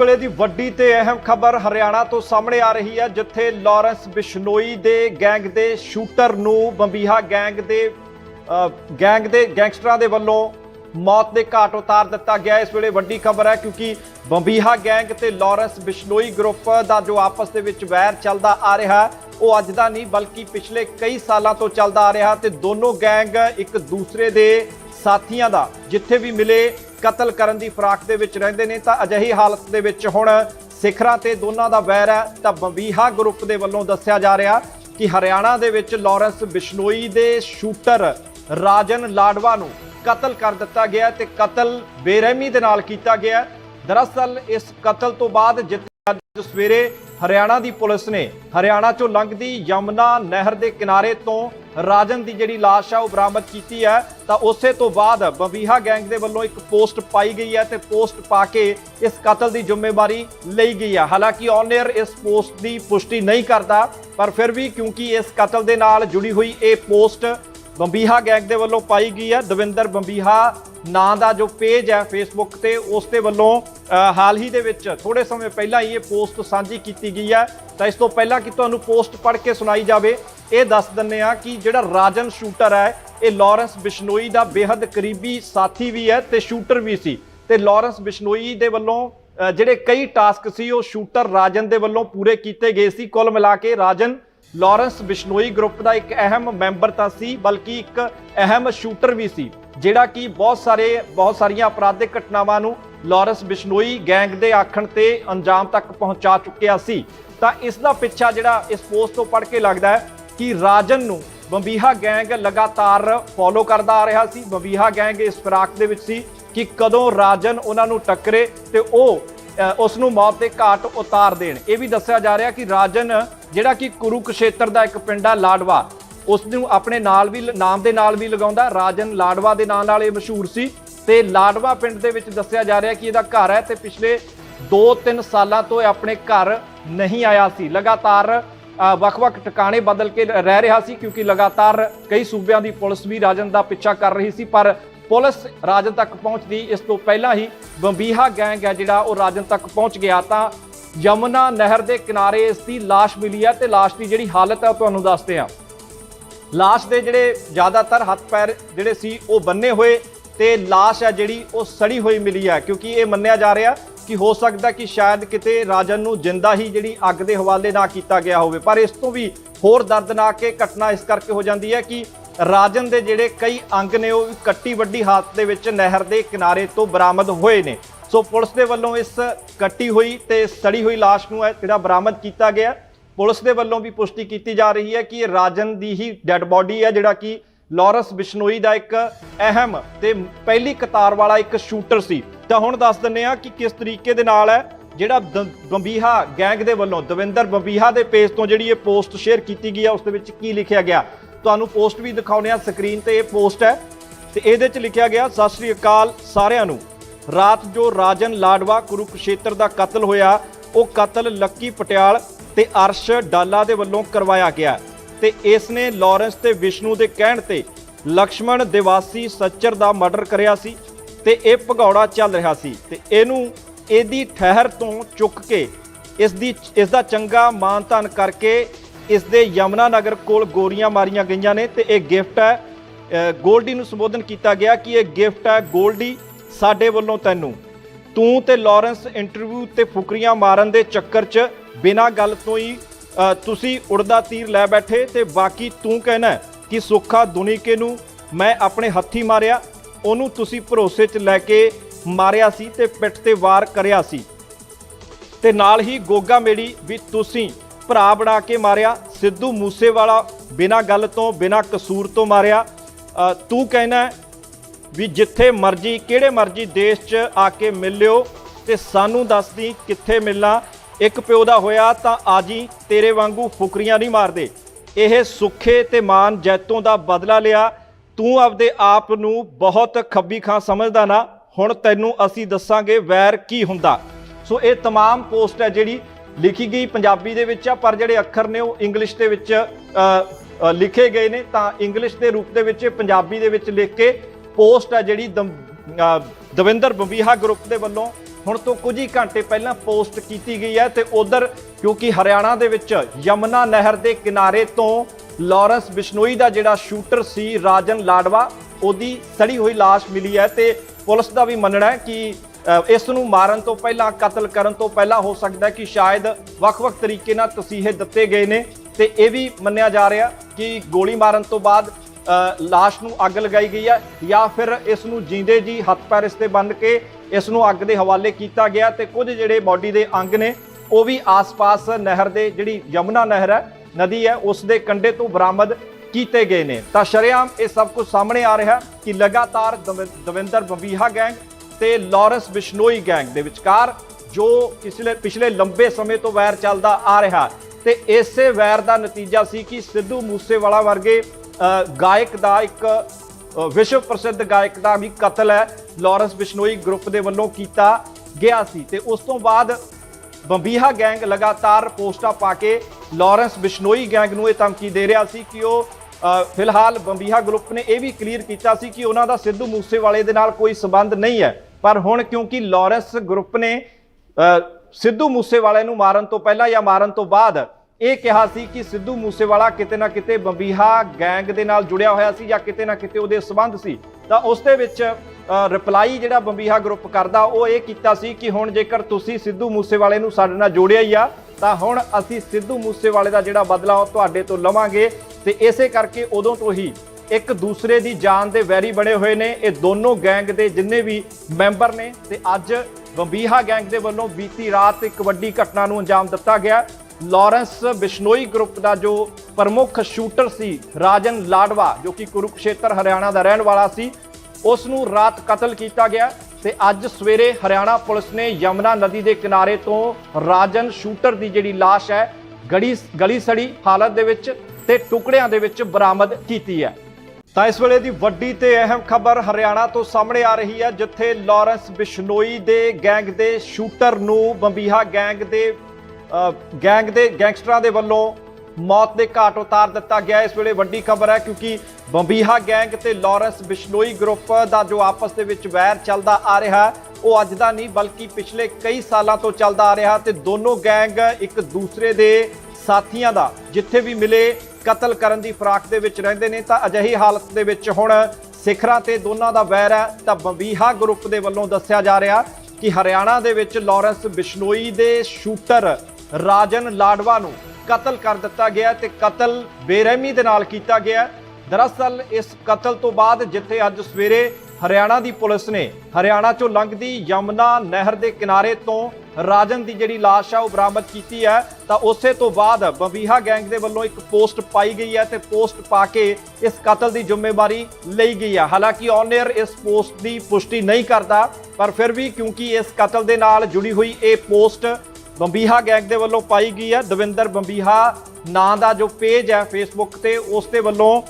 ਵੇਲੇ ਦੀ ਵੱਡੀ ਤੇ ਅਹਿਮ ਖਬਰ ਹਰਿਆਣਾ ਤੋਂ ਸਾਹਮਣੇ ਆ ਰਹੀ ਹੈ, ਜਿੱਥੇ ਲਾਰੈਂਸ ਬਿਸ਼ਨੋਈ ਦੇ ਗੈਂਗ ਦੇ ਸ਼ੂਟਰ ਨੂੰ ਬੰਬੀਹਾ ਗੈਂਗ ਦੇ ਗੈਂਗ ਦੇ ਗੈਂਗਸਟਰਾਂ ਦੇ ਵੱਲੋਂ ਮੌਤ ਦੇ ਘਾਟ ਉਤਾਰ ਦਿੱਤਾ ਗਿਆ। ਇਸ ਵੇਲੇ ਵੱਡੀ ਖਬਰ ਹੈ, ਕਿਉਂਕਿ ਬੰਬੀਹਾ ਗੈਂਗ ਤੇ ਲਾਰੈਂਸ ਬਿਸ਼ਨੋਈ ਗਰੁੱਪ ਦਾ ਜੋ ਆਪਸ ਦੇ ਵਿੱਚ ਵੈਰ ਚੱਲਦਾ ਆ ਰਿਹਾ, ਉਹ ਅੱਜ ਦਾ ਨਹੀਂ, ਬਲਕਿ ਪਿਛਲੇ ਕਈ ਸਾਲਾਂ ਤੋਂ ਚੱਲਦਾ ਆ ਰਿਹਾ ਤੇ ਦੋਨੋਂ ਗੈਂਗ ਇੱਕ ਦੂਸਰੇ ਦੇ ਸਾਥੀਆਂ ਦਾ, ਜਿੱਥੇ ਵੀ ਮਿਲੇ ਕਤਲ ਕਰਨ ਦੀ ਫਰਾਕ ਦੇ ਵਿੱਚ ਰਹਿੰਦੇ ਨੇ, ਤਾਂ ਅਜਿਹੀ ਹਾਲਤ ਦੇ ਵਿੱਚ ਹੁਣ ਸਿਖਰਾਂ ਤੇ ਦੋਨਾਂ ਦਾ ਵੈਰ ਹੈ। ਤਾਂ ਬੰਬੀਹਾ ਗਰੁੱਪ ਦੇ ਵੱਲੋਂ ਦੱਸਿਆ ਜਾ ਰਿਹਾ ਕਿ ਹਰਿਆਣਾ ਦੇ ਵਿੱਚ ਲਾਰੈਂਸ ਬਿਸ਼ਨੋਈ ਦੇ ਸ਼ੂਟਰ ਰਾਜਨ ਲਾਡਵਾ ਨੂੰ ਕਤਲ ਕਰ ਦਿੱਤਾ ਗਿਆ ਤੇ ਕਤਲ ਬੇਰਹਿਮੀ ਦੇ ਨਾਲ ਕੀਤਾ ਗਿਆ ਦਰਅਸਲ, ਇਸ ਕਤਲ ਤੋਂ ਬਾਅਦ ਜਿੱਥੇ ਅੱਜ ਸਵੇਰੇ ਹਰਿਆਣਾ ਦੀ ਪੁਲਿਸ ਨੇ ਹਰਿਆਣਾ ਚੋਂ ਲੰਘਦੀ ਯਮਨਾ ਨਹਿਰ ਦੇ ਕਿਨਾਰੇ ਤੋਂ ਰਾਜਨ ਦੀ ਜਿਹੜੀ ਲਾਸ਼ ਆ, ਉਹ ਬਰਾਮਦ ਕੀਤੀ ਹੈ। ਤਾਂ ਉਸੇ ਤੋਂ ਬਾਅਦ ਬੰਬੀਹਾ ਗੈਂਗ ਦੇ ਵੱਲੋਂ ਇੱਕ ਪੋਸਟ ਪਾਈ ਗਈ ਹੈ ਤੇ ਪੋਸਟ ਪਾ ਕੇ ਇਸ ਕਤਲ ਦੀ ਜ਼ਿੰਮੇਵਾਰੀ ਲਈ ਗਈ ਹੈ। ਹਾਲਾਂਕਿ ਔਨਰ ਇਸ ਪੋਸਟ ਦੀ ਪੁਸ਼ਟੀ ਨਹੀਂ ਕਰਦਾ, ਪਰ ਫਿਰ ਵੀ ਕਿਉਂਕਿ ਇਸ ਕਤਲ ਦੇ ਨਾਲ ਜੁੜੀ ਹੋਈ ਇਹ ਪੋਸਟ ਬੰਬੀਹਾ ਗੈਂਗ ਦੇ ਵੱਲੋਂ ਪਾਈ ਗਈ ਹੈ। ਦਵਿੰਦਰ ਬੰਬੀਹਾ ਨਾਂ ਦਾ ਜੋ ਪੇਜ ਹੈ ਫੇਸਬੁੱਕ ਤੇ, ਉਸ ਦੇ ਵੱਲੋਂ ਹਾਲ ਹੀ ਦੇ ਵਿੱਚ ਥੋੜੇ ਸਮੇਂ ਪਹਿਲਾਂ ਹੀ ਇਹ ਪੋਸਟ ਸਾਂਝੀ ਕੀਤੀ ਗਈ ਹੈ। ਤਾਂ ਇਸ ਤੋਂ ਪਹਿਲਾਂ ਕਿ ਤੁਹਾਨੂੰ ਪੋਸਟ ਪੜ੍ਹ ਕੇ ਸੁਣਾਈ ਜਾਵੇ, ਇਹ ਦੱਸ ਦਿੰਨੇ ਆ ਕਿ ਜਿਹੜਾ ਰਾਜਨ ਸ਼ੂਟਰ ਹੈ, ਇਹ ਲਾਰੈਂਸ ਬਿਸ਼ਨੋਈ ਦਾ ਬੇहद ਕਰੀਬੀ ਸਾਥੀ ਵੀ ਹੈ ਤੇ ਸ਼ੂਟਰ ਵੀ ਸੀ। ਤੇ ਲਾਰੈਂਸ ਬਿਸ਼ਨੋਈ ਦੇ ਵੱਲੋਂ ਜਿਹੜੇ ਕਈ ਟਾਸਕ ਸੀ, ਉਹ ਸ਼ੂਟਰ ਰਾਜਨ ਦੇ ਵੱਲੋਂ ਪੂਰੇ ਕੀਤੇ ਗਏ ਸੀ। ਕੁੱਲ ਮਿਲਾ ਕੇ ਰਾਜਨ ਲਾਰੈਂਸ ਬਿਸ਼ਨੋਈ ਗਰੁੱਪ ਦਾ ਇੱਕ ਅਹਿਮ ਮੈਂਬਰ ਤਾਂ ਸੀ, ਬਲਕਿ ਇੱਕ ਅਹਿਮ ਸ਼ੂਟਰ ਵੀ ਸੀ, ਜਿਹੜਾ ਕਿ ਬਹੁਤ ਸਾਰੇ, ਬਹੁਤ ਸਾਰੀਆਂ ਅਪਰਾਧਿਕ ਘਟਨਾਵਾਂ ਨੂੰ ਲਾਰੈਂਸ ਬਿਸ਼ਨੋਈ ਗੈਂਗ ਦੇ ਆਖਣ ਤੇ ਅੰਜਾਮ ਤੱਕ ਪਹੁੰਚਾ ਚੁੱਕਿਆ ਸੀ। ਤਾਂ ਇਸ ਦਾ ਪਿੱਛਾ ਜਿਹੜਾ ਇਸ ਪੋਸਟ ਤੋਂ ਪੜ੍ਹ ਕੇ ਲੱਗਦਾ ਹੈ ਕਿ ਰਾਜਨ ਨੂੰ ਬੰਬੀਹਾ ਗੈਂਗ ਲਗਾਤਾਰ ਫੋਲੋ ਕਰਦਾ ਆ ਰਿਹਾ ਸੀ। ਬੰਬੀਹਾ ਗੈਂਗ ਇਸ ਫਿਰਾਕ ਦੇ ਵਿੱਚ ਸੀ ਕਿ ਕਦੋਂ ਰਾਜਨ ਉਹਨਾਂ ਨੂੰ ਟੱਕਰੇ ਤੇ ਉਹ ਉਸ ਨੂੰ ਮੌਤ ਦੇ ਘਾਟ ਉਤਾਰ ਦੇਣ। ਇਹ ਵੀ ਦੱਸਿਆ ਜਾ ਰਿਹਾ ਕਿ ਰਾਜਨ, ਜਿਹੜਾ ਕਿ ਕੁਰੂਕਸ਼ੇਤਰ ਦਾ ਇੱਕ ਪਿੰਡ ਆ ਲਾਡਵਾ ਉਸ ਨੂੰ ਆਪਣੇ ਨਾਲ ਵੀ ਨਾਮ ਦੇ ਨਾਲ ਵੀ ਲਗਾਉਂਦਾ। ਰਾਜਨ ਲਾਡਵਾ ਦੇ ਨਾਂ ਨਾਲ ਇਹ ਮਸ਼ਹੂਰ ਸੀ। ਤੇ ਲਾਡਵਾ ਪਿੰਡ ਦੇ ਵਿੱਚ ਦੱਸਿਆ ਜਾ ਰਿਹਾ ਕਿ ਇਹਦਾ ਘਰ ਹੈ ਤੇ ਪਿਛਲੇ 2-3 ਸਾਲਾਂ ਤੋਂ ਇਹ ਆਪਣੇ ਘਰ ਨਹੀਂ ਆਇਆ ਸੀ। ਲਗਾਤਾਰ ਵੱਖ-ਵੱਖ ਟਿਕਾਣੇ ਬਦਲ ਕੇ ਰਹਿ ਰਿਹਾ ਸੀ ਕਿਉਂਕਿ ਲਗਾਤਾਰ ਕਈ ਸੂਬਿਆਂ ਦੀ ਪੁਲਿਸ ਵੀ ਰਾਜਨ ਦਾ ਪਿੱਛਾ ਕਰ ਰਹੀ ਸੀ। ਪਰ ਪੁਲਿਸ ਰਾਜਨ ਤੱਕ ਪਹੁੰਚਦੀ, ਇਸ ਤੋਂ ਪਹਿਲਾਂ ਹੀ ਬੰਬੀਹਾ ਗੈਂਗ ਹੈ ਜਿਹੜਾ ਉਹ ਰਾਜਨ ਤੱਕ ਪਹੁੰਚ ਗਿਆ ਤਾਂ ਯਮੁਨਾ ਨਹਿਰ ਦੇ ਕਿਨਾਰੇ ਇਸ ਦੀ ਲਾਸ਼ ਮਿਲੀ ਹੈ ਤੇ ਲਾਸ਼ ਦੀ ਜਿਹੜੀ ਹਾਲਤ ਹੈ ਉਹ ਤੁਹਾਨੂੰ ਦੱਸਦੇ ਹਾਂ। ਲਾਸ਼ ਦੇ ਜਿਹੜੇ ਜ਼ਿਆਦਾਤਰ ਹੱਥ ਪੈਰ ਜਿਹੜੇ ਸੀ ਉਹ ਬੰਨੇ ਹੋਏ ਤੇ ਲਾਸ਼ ਹੈ ਜਿਹੜੀ ਉਹ ਸੜੀ ਹੋਈ ਮਿਲੀ ਹੈ ਕਿਉਂਕਿ ਇਹ ਮੰਨਿਆ ਜਾ ਰਿਹਾ ਕਿ ਹੋ ਸਕਦਾ ਕਿ ਸ਼ਾਇਦ ਕਿਤੇ ਰਾਜਨ ਨੂੰ ਜਿੰਦਾ ਹੀ ਜਿਹੜੀ ਅੱਗ ਦੇ ਹਵਾਲੇ ਨਾ ਕੀਤਾ ਗਿਆ ਹੋਵੇ। ਪਰ ਇਸ ਤੋਂ ਵੀ ਹੋਰ ਦਰਦਨਾਕ ਇਹ ਘਟਨਾ ਇਸ ਕਰਕੇ ਹੋ ਜਾਂਦੀ ਹੈ ਕਿ ਰਾਜਨ ਦੇ ਜਿਹੜੇ ਕਈ ਅੰਗ ਨੇ, ਉਹ ਵੀ ਕੱਟੀ ਵੱਡੀ ਹਾਲਤ ਦੇ ਵਿੱਚ ਨਹਿਰ ਦੇ ਕਿਨਾਰੇ ਤੋਂ ਬਰਾਮਦ ਹੋਏ ਨੇ। ਸੋ ਪੁਲਿਸ ਦੇ ਵੱਲੋਂ ਇਸ ਕੱਟੀ ਹੋਈ ਤੇ ਸੜੀ ਹੋਈ ਲਾਸ਼ ਨੂੰ ਹੈ ਜਿਹੜਾ ਬਰਾਮਦ ਕੀਤਾ ਗਿਆ। ਪੁਲਿਸ ਦੇ ਵੱਲੋਂ ਵੀ ਪੁਸ਼ਟੀ ਕੀਤੀ ਜਾ ਰਹੀ ਹੈ ਕਿ ਇਹ ਰਾਜਨ ਦੀ ਹੀ ਡੈੱਡ ਬਾਡੀ ਹੈ, ਜਿਹੜਾ ਕਿ ਲਾਰੈਂਸ ਬਿਸ਼ਨੋਈ ਦਾ ਇੱਕ ਅਹਿਮ ਤੇ ਪਹਿਲੀ ਕਤਾਰ ਵਾਲਾ ਇੱਕ ਸ਼ੂਟਰ ਸੀ। ਤਾਂ ਹੁਣ ਦੱਸ ਦਿੰਨੇ ਆ ਕਿ ਕਿਸ ਤਰੀਕੇ ਦੇ ਨਾਲ ਹੈ ਜਿਹੜਾ ਦ- ਬੰਬੀਹਾ ਗੈਂਗ ਦੇ ਵੱਲੋਂ, ਦਵਿੰਦਰ ਬੰਬੀਹਾ ਦੇ ਪੇਜ ਤੋਂ ਜਿਹੜੀ ਇਹ ਪੋਸਟ ਸ਼ੇਅਰ ਕੀਤੀ ਗਈ ਹੈ, ਉਸ ਦੇ ਵਿੱਚ ਕੀ ਲਿਖਿਆ ਗਿਆ? ਤੁਹਾਨੂੰ ਪੋਸਟ ਵੀ ਦਿਖਾਉਣੇ ਆ ਸਕਰੀਨ ਤੇ ਇਹ ਪੋਸਟ ਹੈ। ਤੇ ਇਹਦੇ ਚ ਲਿਖਿਆ ਗਿਆ, ਸਤਿ ਸ੍ਰੀ ਅਕਾਲ ਸਾਰਿਆਂ ਨੂੰ। ਰਾਤ ਜੋ ਰਾਜਨ ਲਾਡਵਾ ਕੁਰੂਕਸ਼ੇਤਰ ਦਾ ਕਤਲ ਹੋਇਆ, ਉਹ ਕਤਲ ਲੱਕੀ ਪਟਿਆਲ ਤੇ ਅਰਸ਼ ਡਾਲਾ ਦੇ ਵੱਲੋਂ ਕਰਵਾਇਆ ਗਿਆ ਤੇ ਇਸ ਨੇ ਲਾਰੈਂਸ ਤੇ ਵਿਸ਼ਨੂੰ ਦੇ ਕਹਿਣ ਤੇ ਲਕਸ਼ਮਣ ਦੇਵਾਸੀ ਸੱਚਰ ਦਾ ਮਰਡਰ ਕਰਿਆ ਸੀ। ਤੇ ਇਹ ਭਗੌੜਾ ਚੱਲ ਰਿਹਾ ਸੀ ਤੇ ਇਹਨੂੰ ਇਹਦੀ ਠਹਿਰ ਤੋਂ ਚੁੱਕ ਕੇ ਇਸ ਦੀ ਇਸ ਦਾ ਚੰਗਾ ਮਾਨ ਕਰਕੇ ਇਸ ਦੇ ਯਮਨਾ ਨਗਰ ਕੋਲ ਗੋਰੀਆਂ ਮਾਰੀਆਂ ਗਈਆਂ ਨੇ ਤੇ ਇਹ ਗਿਫਟ ਹੈ ਗੋਲਡੀ ਨੂੰ ਸੰਬੋਧਨ ਕੀਤਾ ਗਿਆ ਕਿ ਇਹ ਗਿਫਟ ਹੈ ਗੋਲਡੀ, ਸਾਡੇ ਵੱਲੋਂ ਤੈਨੂੰ। ਤੂੰ ਤੇ ਲਾਰੈਂਸ ਇੰਟਰਵਿਊ ਤੇ ਫੁਕਰੀਆਂ ਮਾਰਨ ਦੇ ਚੱਕਰ 'ਚ ਬਿਨਾਂ ਗੱਲ ਤੋਂ ਹੀ ਤੁਸੀਂ ਉੜਦਾ ਤੀਰ ਲੈ ਬੈਠੇ ਤੇ ਬਾਕੀ ਤੂੰ ਕਹਿਣਾ ਕਿ ਸੁੱਖਾ ਦੁਨੀਕੇ ਨੂੰ ਮੈਂ ਆਪਣੇ ਹੱਥੀ ਮਾਰਿਆ ਉਹਨੂੰ ਤੁਸੀਂ ਭਰੋਸੇ 'ਚ ਲੈ ਕੇ ਮਾਰਿਆ ਸੀ ਤੇ ਪਿੱਠ ਤੇ ਵਾਰ ਕਰਿਆ ਸੀ। ਤੇ ਨਾਲ ਹੀ ਗੋਗਾ ਮੇੜੀ ਵੀ ਤੁਸੀਂ ਭਰਾ ਬਣਾ ਕੇ ਮਾਰਿਆ, ਸਿੱਧੂ ਮੂਸੇਵਾਲਾ ਬਿਨਾਂ ਗੱਲ ਤੋਂ, ਬਿਨਾਂ ਕਸੂਰ ਤੋਂ ਮਾਰਿਆ। ਤੂੰ ਕਹਿਣਾ ਵੀ ਜਿੱਥੇ ਮਰਜ਼ੀ, ਕਿਹੜੇ ਮਰਜ਼ੀ ਦੇਸ਼ 'ਚ ਆ ਕੇ ਮਿਲ ਲਿਓ ਤੇ ਸਾਨੂੰ ਦੱਸਦੀ ਕਿੱਥੇ ਮਿਲਣਾ। ਇੱਕ ਪਿਓ ਦਾ ਹੋਇਆ ਤਾਂ ਆਜੀ ਤੇਰੇ ਵਾਂਗੂ ਫੁਕਰੀਆਂ ਨਹੀਂ ਮਾਰਦੇ। ਇਹ ਸੁੱਖੇ ਤੇ ਮਾਨ ਜੈਤੋਂ ਦਾ ਬਦਲਾ ਲਿਆ ਤੂੰ ਆਪਦੇ ਆਪ ਨੂੰ ਬਹੁਤ ਖੱਬੀ ਖਾਂ ਸਮਝਦਾ ਨਾ ਹੁਣ ਤੈਨੂੰ ਅਸੀਂ ਦੱਸਾਂਗੇ ਵੈਰ ਕੀ ਹੁੰਦਾ ਸੋ ਇਹ तमाम ਪੋਸਟ ਹੈ ਜਿਹੜੀ ਲਿਖੀ ਗਈ ਪੰਜਾਬੀ ਦੇ ਵਿੱਚ ਆ ਪਰ ਜਿਹੜੇ ਅੱਖਰ ਨੇ ਉਹ ਇੰਗਲਿਸ਼ ਦੇ ਵਿੱਚ ਅ, ਅ, ਲਿਖੇ ਗਏ ਨੇ ਤਾਂ ਇੰਗਲਿਸ਼ ਦੇ ਰੂਪ ਦੇ ਵਿੱਚ ਇਹ ਪੰਜਾਬੀ ਦੇ ਵਿੱਚ ਲਿਖ ਕੇ ਪੋਸਟ ਹੈ ਜਿਹੜੀ ਦਮ- ਅ, ਦਵਿੰਦਰ ਬੰਬੀਹਾ ਗਰੁੱਪ ਦੇ ਵੱਲੋਂ ਹੁਣ ਤੋਂ ਕੁਝ ਹੀ ਘੰਟੇ ਪਹਿਲਾਂ ਪੋਸਟ ਕੀਤੀ ਗਈ ਹੈ ਤੇ ਉਧਰ ਕਿਉਂਕਿ ਹਰਿਆਣਾ ਦੇ ਵਿੱਚ ਯਮਨਾ ਨਹਿਰ ਦੇ ਕਿਨਾਰੇ ਤੋਂ ਲਾਰੈਂਸ ਬਿਸ਼ਨੋਈ ਦਾ ਜਿਹੜਾ ਸ਼ੂਟਰ ਸੀ ਰਾਜਨ ਲਾਡਵਾ, ਉਹਦੀ ਸੜੀ ਹੋਈ ਲਾਸ਼ ਮਿਲੀ ਹੈ ਤੇ ਪੁਲਿਸ ਦਾ ਵੀ ਮੰਨਣਾ ਹੈ ਕਿ ਇਸ ਨੂੰ ਮਾਰਨ ਤੋਂ ਪਹਿਲਾਂ, ਕਤਲ ਕਰਨ ਤੋਂ ਪਹਿਲਾਂ ਹੋ ਸਕਦਾ ਹੈ ਕਿ ਸ਼ਾਇਦ ਵੱਖ-ਵੱਖ ਤਰੀਕੇ ਨਾਲ ਤਸੀਹੇ ਦਿੱਤੇ ਗਏ ਨੇ ਤੇ ਇਹ ਵੀ ਮੰਨਿਆ ਜਾ ਰਿਹਾ ਕਿ ਗੋਲੀ ਮਾਰਨ ਤੋਂ ਬਾਅਦ ਲਾਸ਼ ਨੂੰ ਅੱਗ ਲਗਾਈ ਗਈ ਹੈ ਜਾਂ ਫਿਰ ਇਸ ਨੂੰ ਜਿੰਦੇ ਜੀ ਹੱਥ ਪੈਰ ਇਸ ਤੇ ਬੰਨ੍ਹ ਕੇ ਇਸ ਨੂੰ ਅੱਗ ਦੇ ਹਵਾਲੇ ਕੀਤਾ ਗਿਆ ਤੇ ਕੁਝ ਜਿਹੜੇ ਬਾਡੀ ਦੇ ਅੰਗ ਨੇ, ਉਹ ਵੀ ਆਸ-ਪਾਸ ਨਹਿਰ ਦੇ ਜਿਹੜੀ ਯਮੁਨਾ ਨਹਿਰ ਹੈ ਨਦੀ ਹੈ, ਉਸ ਦੇ ਕੰਢੇ ਤੋਂ ਬਰਾਮਦ ਕੀਤੇ ਗਏ ਨੇ। ਤਾਂ ਸ਼ਰੇਆਮ ਇਹ ਸਭ ਕੁਝ ਸਾਹਮਣੇ ਆ ਰਿਹਾ ਕਿ ਲਗਾਤਾਰ ਦਵ- ਦਵਿੰਦਰ ਬੰਬੀਹਾ ਗੈਂਗ ਤੇ ਲਾਰੈਂਸ ਬਿਸ਼ਨੋਈ ਗੈਂਗ ਦੇ ਵਿਚਕਾਰ ਜੋ ਪਿਛਲੇ ਪਿਛਲੇ ਲੰਬੇ ਸਮੇਂ ਤੋਂ ਵੈਰ ਚੱਲਦਾ ਆ ਰਿਹਾ ਤੇ ਇਸੇ ਵੈਰ ਦਾ ਨਤੀਜਾ ਸੀ ਕਿ ਸਿੱਧੂ ਮੂਸੇਵਾਲਾ ਵਰਗੇ ਗਾਇਕ ਦਾ ਇੱਕ ਵਿਸ਼ਵ ਪ੍ਰਸਿੱਧ ਗਾਇਕ ਦਾ ਵੀ ਕਤਲ ਹੈ, ਲਾਰੈਂਸ ਬਿਸ਼ਨੋਈ ਗਰੁੱਪ ਦੇ ਵੱਲੋਂ ਕੀਤਾ ਗਿਆ ਸੀ। ਤੇ ਉਸ ਤੋਂ ਬਾਅਦ ਬੰਬੀਹਾ ਗੈਂਗ ਲਗਾਤਾਰ ਪੋਸਟਾਂ ਪਾ ਕੇ ਲਾਰੈਂਸ ਬਿਸ਼ਨੋਈ ਗੈਂਗ ਨੂੰ ਇਹ ਧਮਕੀ ਦੇ ਰਿਹਾ ਸੀ ਕਿ ਉਹ ਫਿਲਹਾਲ ਬੰਬੀਹਾ ਗਰੁੱਪ ਨੇ ਇਹ ਵੀ ਕਲੀਅਰ ਕੀਤਾ ਸੀ ਕਿ ਉਹਨਾਂ ਦਾ ਸਿੱਧੂ ਮੂਸੇਵਾਲੇ ਦੇ ਨਾਲ ਕੋਈ ਸਬੰਧ ਨਹੀਂ ਹੈ। ਪਰ ਹੁਣ ਕਿਉਂਕਿ ਲਾਰੈਂਸ ਗਰੁੱਪ ਨੇ ਸਿੱਧੂ ਮੂਸੇਵਾਲੇ ਨੂੰ ਮਾਰਨ ਤੋਂ ਪਹਿਲਾਂ ਜਾਂ ਮਾਰਨ ਤੋਂ ਬਾਅਦ ਇਹ ਕਿਹਾ ਸੀ ਕਿ ਸਿੱਧੂ ਮੂਸੇਵਾਲਾ ਕਿਤੇ ਨਾ ਕਿਤੇ ਬੰਬੀਹਾ ਗੈਂਗ ਦੇ ਨਾਲ ਜੁੜਿਆ ਹੋਇਆ ਸੀ ਜਾਂ ਕਿਤੇ ਨਾ ਕਿਤੇ ਉਹਦੇ ਸਬੰਧ ਸੀ, ਤਾਂ ਉਸ ਦੇ ਵਿੱਚ ਰਿਪਲਾਈ ਜਿਹੜਾ ਬੰਬੀਹਾ ਗਰੁੱਪ ਕਰਦਾ, ਉਹ ਇਹ ਕੀਤਾ ਸੀ ਕਿ ਹੁਣ ਜੇਕਰ ਤੁਸੀਂ ਸਿੱਧੂ ਮੂਸੇਵਾਲੇ ਨੂੰ ਸਾਡੇ ਨਾਲ ਜੋੜਿਆ ਹੀ ਆ, ਤਾਂ ਹੁਣ ਅਸੀਂ ਸਿੱਧੂ ਮੂਸੇਵਾਲੇ ਦਾ ਜਿਹੜਾ ਬਦਲਾ ਉਹ ਤੁਹਾਡੇ ਤੋਂ ਲਵਾਂਗੇ। ਤੇ ਇਸੇ ਕਰਕੇ ਉਦੋਂ ਤੋਂ ਹੀ ਇੱਕ ਦੂਸਰੇ ਦੀ ਜਾਨ ਦੇ ਵੈਰੀ ਬਣੇ ਹੋਏ ਨੇ। ਇਹ ਦੋਨੋਂ ਗੈਂਗ ਦੇ ਜਿੰਨੇ ਵੀ ਮੈਂਬਰ ਨੇ, ਤੇ ਅੱਜ ਬੰਬੀਹਾ ਗੈਂਗ ਦੇ ਵੱਲੋਂ ਬੀਤੀ ਰਾਤ ਇੱਕ ਵੱਡੀ ਘਟਨਾ ਨੂੰ ਅੰਜਾਮ ਦਿੱਤਾ ਗਿਆ। ਲਾਰੈਂਸ ਬਿਸ਼ਨੋਈ ਗਰੁੱਪ ਦਾ ਜੋ ਪ੍ਰਮੁੱਖ ਸ਼ੂਟਰ ਸੀ, ਰਾਜਨ ਲਾਡਵਾ, ਜੋ ਕਿ ਕੁਰੂਕਸ਼ੇਤਰ, ਹਰਿਆਣਾ ਦਾ ਰਹਿਣ ਵਾਲਾ ਸੀ ਉਸ ਨੂੰ ਰਾਤ ਕਤਲ ਕੀਤਾ ਗਿਆ ਤੇ ਅੱਜ ਸਵੇਰੇ ਹਰਿਆਣਾ ਪੁਲਿਸ ਨੇ ਯਮਨਾ ਨਦੀ ਦੇ ਕਿਨਾਰੇ ਤੋਂ ਰਾਜਨ ਸ਼ੂਟਰ ਦੀ ਜਿਹੜੀ ਲਾਸ਼ ਹੈ, ਗੜੀ ਗਲੀ ਸੜੀ ਹਾਲਤ ਦੇ ਵਿੱਚ ਤੇ ਟੁਕੜਿਆਂ ਦੇ ਵਿੱਚ ਬਰਾਮਦ ਕੀਤੀ ਹੈ। ਤਾਂ ਇਸ ਵੇਲੇ ਦੀ ਵੱਡੀ ਤੇ ਅਹਿਮ ਖਬਰ ਹਰਿਆਣਾ ਤੋਂ ਸਾਹਮਣੇ ਆ ਰਹੀ ਹੈ, ਜਿੱਥੇ ਲਾਰੈਂਸ ਬਿਸ਼ਨੋਈ ਦੇ ਗੈਂਗ ਦੇ ਸ਼ੂਟਰ ਨੂੰ ਬੰਬੀਹਾ ਗੈਂਗ ਦੇ ਗੈਂਗ ਦੇ ਗੈਂਗਸਟਰਾਂ ਦੇ ਵੱਲੋਂ ਮੌਤ ਦੇ ਘਾਟ ਉਤਾਰ ਦਿੱਤਾ ਗਿਆ। ਇਸ ਵੇਲੇ ਵੱਡੀ ਖਬਰ ਹੈ ਕਿਉਂਕਿ ਬੰਬੀਹਾ ਗੈਂਗ ਤੇ ਲਾਰੈਂਸ ਬਿਸ਼ਨੋਈ ਗਰੁੱਪ ਦਾ ਜੋ ਆਪਸ ਦੇ ਵਿੱਚ ਵੈਰ ਚੱਲਦਾ ਆ ਰਿਹਾ ਉਹ ਅੱਜ ਦਾ ਨਹੀਂ, ਬਲਕਿ ਪਿਛਲੇ ਕਈ ਸਾਲਾਂ ਤੋਂ ਚੱਲਦਾ ਆ ਰਿਹਾ ਤੇ ਦੋਨੋਂ ਗੈਂਗ ਇੱਕ ਦੂਸਰੇ ਦੇ ਸਾਥੀਆਂ ਦਾ, ਜਿੱਥੇ ਵੀ ਮਿਲੇ, ਕਤਲ ਕਰਨ ਦੀ ਫਰਾਕ ਦੇ ਵਿੱਚ ਰਹਿੰਦੇ ਨੇ। ਤਾਂ ਅਜਿਹੀ ਹਾਲਤ ਦੇ ਵਿੱਚ ਹੁਣ ਸਿਖਰਾਂ ਤੇ ਦੋਨਾਂ ਦਾ ਵੈਰ ਹੈ। ਤਾਂ ਬੰਬੀਹਾ ਗਰੁੱਪ ਦੇ ਵੱਲੋਂ ਦੱਸਿਆ ਜਾ ਰਿਹਾ ਕਿ ਹਰਿਆਣਾ ਦੇ ਵਿੱਚ ਲਾਰੈਂਸ ਬਿਸ਼ਨੋਈ ਦੇ ਸ਼ੂਟਰ ਰਾਜਨ ਲਾਡਵਾ ਨੂੰ ਕਤਲ ਕਰ ਦਿੱਤਾ ਗਿਆ ਤੇ ਕਤਲ ਬੇਰਹਿਮੀ ਦੇ ਨਾਲ ਕੀਤਾ ਗਿਆ ਦਰਅਸਲ, ਇਸ ਕਤਲ ਤੋਂ ਬਾਅਦ ਜਿੱਥੇ ਅੱਜ ਸਵੇਰੇ ਹਰਿਆਣਾ ਦੀ ਪੁਲਿਸ ਨੇ ਹਰਿਆਣਾ ਚੋਂ ਲੰਘਦੀ ਯਮਨਾ ਨਹਿਰ ਦੇ ਕਿਨਾਰੇ ਤੋਂ ਰਾਜਨ ਦੀ ਜਿਹੜੀ ਲਾਸ਼ ਆ, ਉਹ ਬਰਾਮਦ ਕੀਤੀ ਹੈ। ਤਾਂ ਉਸੇ ਤੋਂ ਬਾਅਦ ਬੰਬੀਹਾ ਗੈਂਗ ਦੇ ਵੱਲੋਂ ਇੱਕ ਪੋਸਟ ਪਾਈ ਗਈ ਹੈ ਤੇ ਪੋਸਟ ਪਾ ਕੇ ਇਸ ਕਤਲ ਦੀ ਜ਼ਿੰਮੇਵਾਰੀ ਲਈ ਗਈ ਹੈ। ਹਾਲਾਂਕਿ ਔਨ 에ਅਰ ਇਸ ਪੋਸਟ ਦੀ ਪੁਸ਼ਟੀ ਨਹੀਂ ਕਰਦਾ, ਪਰ ਫਿਰ ਵੀ ਕਿਉਂਕਿ ਇਸ ਕਤਲ ਦੇ ਨਾਲ ਜੁੜੀ ਹੋਈ ਇਹ ਪੋਸਟ ਬੰਬੀਹਾ ਗੈਂਗ ਦੇ ਵੱਲੋਂ ਪਾਈ ਗਈ ਹੈ। ਦਵਿੰਦਰ ਬੰਬੀਹਾ ਨਾਂ ਦਾ ਜੋ ਪੇਜ ਹੈ ਫੇਸਬੁੱਕ ਤੇ, ਉਸ ਦੇ ਵੱਲੋਂ